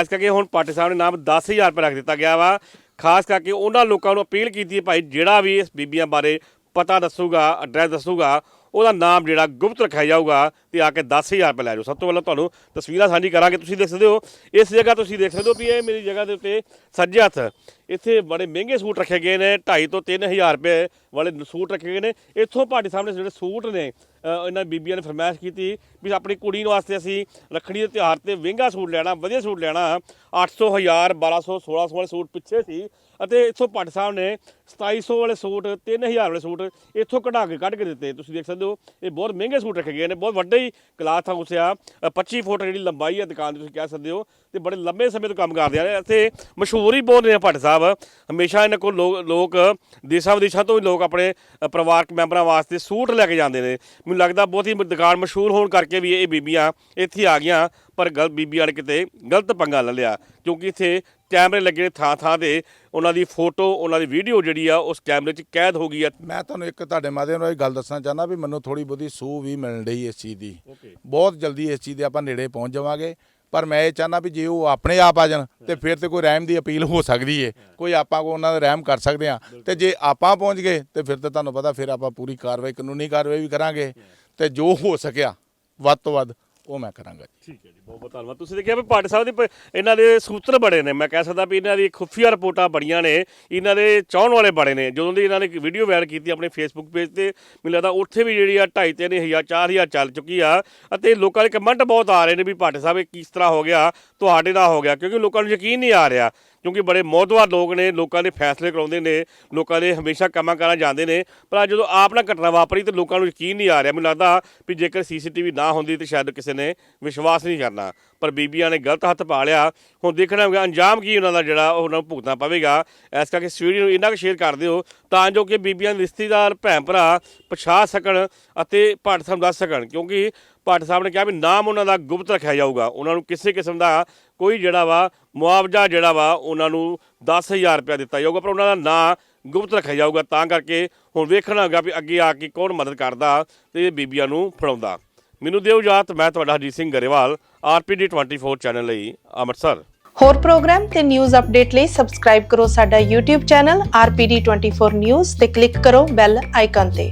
ਇਸ ਕਰਕੇ ਹੁਣ ਭਾਟੀ ਸਾਹਿਬ ਨੇ ਨਾਮ 10000 ਰੁਪਏ ਰੱਖ ਦਿੱਤਾ ਗਿਆ ਵਾ ਖਾਸ ਕਰਕੇ ਉਹਨਾਂ ਲੋਕਾਂ ਨੂੰ ਅਪੀਲ ਕੀਤੀ ਹੈ ਭਾਈ, ਜਿਹੜਾ ਵੀ ਇਸ ਬੀਬੀਆਂ ਬਾਰੇ ਪਤਾ ਦੱਸੂਗਾ ਐਡਰੈਸ ਦੱਸੂਗਾ, ਉਹਦਾ ਨਾਮ ਜਿਹੜਾ ਗੁਪਤ ਰੱਖਿਆ ਜਾਊਗਾ ਤੇ ਆ ਕੇ 10000 ਰੁਪਏ ਲੈ ਜਾਓ। ਸਭ ਤੋਂ ਪਹਿਲਾਂ ਤੁਹਾਨੂੰ ਤਸਵੀਰਾਂ ਸਾਂਝੀ ਕਰਾਂਗੇ। ਤੁਸੀਂ ਦੇਖ ਸਕਦੇ ਹੋ, ਇਸ ਜਗ੍ਹਾ ਤੁਸੀਂ ਦੇਖ ਸਕਦੇ ਹੋ ਵੀ ਇਹ ਮੇਰੀ ਜਗ੍ਹਾ ਦੇ ਉੱਤੇ ਸੱਜੇ ਹੱਥ ਇੱਥੇ ਬੜੇ ਮਹਿੰਗੇ ਸੂਟ ਰੱਖੇ ਗਏ ਨੇ 2.5 ਤੋਂ 3000 ਰੁਪਏ ਵਾਲੇ ਸੂਟ ਰੱਖੇ ਗਏ ਨੇ। ਇੱਥੋਂ ਭਾਟੀ ਸਾਹਮਣੇ ਜਿਹੜੇ ਸੂਟ ਨੇ ਇਹਨਾਂ ਬੀਬੀਆਂ ਨੇ ਫਰਮਾਇਸ਼ ਕੀਤੀ ਵੀ ਆਪਣੀ ਕੁੜੀ ਨੂੰ ਵਾਸਤੇ ਅਸੀਂ ਰੱਖੜੀ ਦੇ ਤਿਉਹਾਰ ਤੇ ਮਹਿੰਗਾ ਸੂਟ ਲੈਣਾ, ਵਧੀਆ ਸੂਟ ਲੈਣਾ। 800 1000 1200 1600 ਵਾਲੇ ਸੂਟ ਪਿੱਛੇ ਸੀ। ਅਤੇ ਇੱਥੋਂ ਭੱਟ ਸਾਹਿਬ ਨੇ 2700 ਵਾਲੇ ਸੂਟ 3000 ਵਾਲੇ ਸੂਟ ਇੱਥੋਂ ਕਢਾ ਕੇ ਕੱਢ ਕੇ ਦਿੱਤੇ। ਤੁਸੀਂ ਦੇਖ ਸਕਦੇ ਹੋ ਇਹ ਬਹੁਤ ਮਹਿੰਗੇ ਸੂਟ ਰੱਖੇ ਗਏ ਨੇ ਬਹੁਤ ਵੱਡੇ ਹੀ ਕਲਾਥ ਹਾਊਸ ਆ। ਅ, 25 ਫੁੱਟ ਜਿਹੜੀ ਲੰਬਾਈ ਹੈ ਦੁਕਾਨ ਦੀ ਤੁਸੀਂ ਕਹਿ ਸਕਦੇ ਹੋ ਤੇ ਬੜੇ ਲੰਬੇ ਸਮੇਂ ਤੋਂ ਕੰਮ ਕਰਦੇ ਆ ਰਹੇ ਅਤੇ ਮਸ਼ਹੂਰ ਹੀ ਬਹੁਤ ਨੇ ਭੱਟ ਸਾਹਿਬ। ਹਮੇਸ਼ਾ ਇਹਨਾਂ ਕੋਲ ਲੋਕ ਲੋਕ ਦੇਸ਼ਾਂ ਵਿਦੇਸ਼ਾਂ ਤੋਂ ਵੀ ਲੋਕ ਆਪਣੇ ਪਰਿਵਾਰਕ ਮੈਂਬਰਾਂ ਵਾਸਤੇ ਸੂਟ ਲੈ ਕੇ ਜਾਂਦੇ ਨੇ। ਮੈਨੂੰ ਲੱਗਦਾ ਬਹੁਤ ਹੀ ਦੁਕਾਨ ਮਸ਼ਹੂਰ ਹੋਣ ਕਰਕੇ ਵੀ ਇਹ ਬੀਬੀਆਂ ਇੱਥੇ ਆ ਗਈਆਂ। ਪਰ ਗਲ ਬੀਬੀਆਂ ਨੇ ਕਿਤੇ ਗਲਤ ਪੰਗਾ ਲੈ ਲਿਆ। ਕਿਉਂਕਿ ਇੱਥੇ ਕੈਮਰੇ ਲੱਗੇ ਨੇ ਥਾਂ ਥਾਂ ਤੇ ਉਹਨਾਂ ਦੀ ਫੋਟੋ ਉਹਨਾਂ ਦੀ ਵੀਡੀਓ ਜਿਹੜੀ ਆ ਉਸ ਕੈਮਰੇ 'ਚ ਕੈਦ ਹੋ ਗਈ ਆ। ਮੈਂ ਤੁਹਾਨੂੰ ਇੱਕ ਤੁਹਾਡੇ ਮਾਧਿਅਮ ਨਾਲ ਇਹ ਗੱਲ ਦੱਸਣਾ ਚਾਹੁੰਦਾ ਵੀ ਮੈਨੂੰ ਥੋੜੀ ਬਹੁਤੀ ਸੂਹ ਵੀ ਮਿਲਣ ਰਹੀ ਇਸ ਚੀਜ਼ ਦੀ। ਬਹੁਤ ਜਲਦੀ ਇਸ ਚੀਜ਼ ਦੇ ਆਪਾਂ ਨੇੜੇ ਪਹੁੰਚ ਜਾਵਾਂਗੇ। ਪਰ ਮੈਂ ਇਹ ਚਾਹੁੰਦਾ ਵੀ ਜੇ ਉਹ ਆਪਣੇ ਆਪ ਆ ਜਾਣ ਤੇ ਫਿਰ ਤੇ ਕੋਈ ਰਹਿਮ ਦੀ ਅਪੀਲ ਹੋ ਸਕਦੀ ਏ। ਕੋਈ ਆਪਾਂ ਕੋ ਉਹਨਾਂ ਦਾ ਰਹਿਮ ਕਰ ਸਕਦੇ ਆ ਤੇ ਜੇ ਆਪਾਂ ਪਹੁੰਚ ਗਏ ਤੇ ਫਿਰ ਤੇ ਤੁਹਾਨੂੰ ਪਤਾ ਫਿਰ ਆਪਾਂ ਪੂਰੀ ਕਾਰਵਾਈ ਕਾਨੂੰਨੀ ਕਾਰਵਾਈ ਵੀ ਕਰਾਂਗੇ। ਤੇ ਜੋ ਹੋ ਸਕਿਆ ਵੱਧ ਤੋਂ ਵੱਧ ਉਹ ਮੈਂ ਕਰਾਂਗਾ ਜੀ। ਠੀਕ ਹੈ ਜੀ, ਬਹੁਤ ਬਹੁਤ ਧੰਨਵਾਦ। ਤੁਸੀਂ ਦੇਖਿਆ ਵੀ ਭਾਟ ਸਾਹਿਬ ਦੇ ਪ- ਇਹਨਾਂ ਦੇ ਸੂਤਰ ਬੜੇ ਨੇ। ਮੈਂ ਕਹਿ ਸਕਦਾ ਵੀ ਇਹਨਾਂ ਦੀ ਖੁਫੀਆ ਰਿਪੋਰਟਾਂ ਬੜੀਆਂ ਨੇ। ਇਹਨਾਂ ਦੇ ਚਾਹਣ ਵਾਲੇ ਬੜੇ ਨੇ। ਜਦੋਂ ਦੀ ਇਹਨਾਂ ਨੇ ਵੀਡੀਓ ਵਾਇਰਲ ਕੀਤੀ ਆਪਣੇ ਫੇਸਬੁੱਕ ਪੇਜ ਤੇ, ਮੈਨੂੰ ਲੱਗਦਾ ਉੱਥੇ ਵੀ ਜਿਹੜੀ ਆ 2.5 ਤਿੰਨ ਹਜ਼ਾਰ 4000 ਚੱਲ ਚੁੱਕੀ ਆ। ਅਤੇ ਲੋਕਾਂ ਦੇ ਕਮੈਂਟ ਬਹੁਤ ਆ ਰਹੇ ਨੇ ਵੀ ਭੱਟ ਸਾਹਿਬ ਇਹ ਕਿਸ ਤਰ੍ਹਾਂ ਹੋ ਗਿਆ, ਤੁਹਾਡੇ ਨਾਲ ਹੋ ਗਿਆ, ਕਿਉਂਕਿ ਲੋਕਾਂ ਨੂੰ ਯਕੀਨ ਨਹੀਂ ਆ ਰਿਹਾ। ਕਿਉਂਕਿ ਬੜੇ ਮੌਤਵਾਰ ਲੋਕ ਨੇ, ਲੋਕਾਂ ਦੇ ਫੈਸਲੇ ਕਰਾਉਂਦੇ ਨੇ, ਲੋਕਾਂ ਦੇ ਹਮੇਸ਼ਾ ਕੰਮਾਂ ਕਾਰਾਂ ਜਾਂਦੇ ਨੇ। ਪਰ ਜਦੋਂ ਆਪ ਨਾਲ ਘਟਨਾ ਵਾਪਰੀ ਤੇ ਲੋਕਾਂ ਨੂੰ ਯਕੀਨ ਨਹੀਂ ਆ ਰਿਹਾ, ਮੈਨੂੰ ਲੱਗਦਾ ਵੀ ਜੇਕਰ ਸੀਸੀਟੀਵੀ ਨਾ ਹੁੰਦੀ ਤੇ ਸ਼ਾਇਦ ਕਿਸੇ ਨੇ ਵਿਸ਼ਵਾਸ ਨਹੀਂ ਕਰਨਾ। ਪਰ ਬੀਬੀਆਂ ਨੇ ਗਲਤ ਹੱਥ ਪਾ ਲਿਆ। ਹੁਣ ਦੇਖਣਾ ਹੋਵੇਗਾ ਅੰਜਾਮ ਕੀ ਉਹਨਾਂ ਦਾ ਜਿਹੜਾ ਉਹ ਉਹਨਾਂ ਨੂੰ ਭੁਗਤਣਾ ਪਵੇਗਾ। ਇਸ ਕਰਕੇ ਇਸ ਵੀਡੀਓ ਨੂੰ ਇੰਨਾ ਕੁ ਸ਼ੇਅਰ ਕਰ ਦਿਓ, ਤਾਂ ਜੋ ਕਿ ਬੀਬੀਆਂ ਦੇ ਰਿਸ਼ਤੇਦਾਰ, ਭੈਣ ਭਰਾ ਪਛਾ ਸਕਣ ਅਤੇ ਭੱਟ ਸਾਨੂੰ ਦੱਸ ਸਕਣ। ਕਿਉਂਕਿ ਭੱਟ ਸਾਹਿਬ ਨੇ ਕਿਹਾ ਵੀ ਨਾਮ ਉਹਨਾਂ ਦਾ ਗੁਪਤ ਰੱਖਿਆ ਜਾਊਗਾ। ਉਹਨਾਂ ਨੂੰ ਕਿਸੇ ਕਿਸਮ ਦਾ ਕੋਈ ਜਿਹੜਾ ਵਾ, ਮੁਆਵਜ਼ਾ ਜਿਹੜਾ ਵਾ, ਉਹਨਾਂ ਨੂੰ 10000 ਰੁਪਏ ਦਿੱਤਾ ਜਾਊਗਾ, ਪਰ ਉਹਨਾਂ ਦਾ ਨਾਂ ਗੁਪਤ ਰੱਖਿਆ ਜਾਊਗਾ। ਤਾਂ ਕਰਕੇ ਹੁਣ ਵੇਖਣਾ ਹੋਗਾ ਵੀ ਅੱਗੇ ਆ ਕੇ ਕੌਣ ਮਦਦ ਕਰਦਾ ਤੇ ਬੀਬੀਆਂ ਨੂੰ ਫੜਾਉਂਦਾ। ਮੈਨੂੰ ਦਿਓ ਇਜਾਜ਼ਤ, ਮੈਂ ਤੁਹਾਡਾ ਹਰਜੀਤ ਸਿੰਘ ਗਰੇਵਾਲ ਆਰਪੀਡੀ 24 ਚੈਨਲ ਲਈ ਅੰਮ੍ਰਿਤਸਰ। ਹੋਰ ਪ੍ਰੋਗਰਾਮ ਤੇ ਨਿਊਜ਼ ਅਪਡੇਟ ਲਈ ਸਬਸਕ੍ਰਾਈਬ ਕਰੋ ਸਾਡਾ YouTube ਚੈਨਲ RPD24 News ਤੇ ਕਲਿੱਕ ਕਰੋ ਬੈਲ ਆਈਕਨ ਤੇ।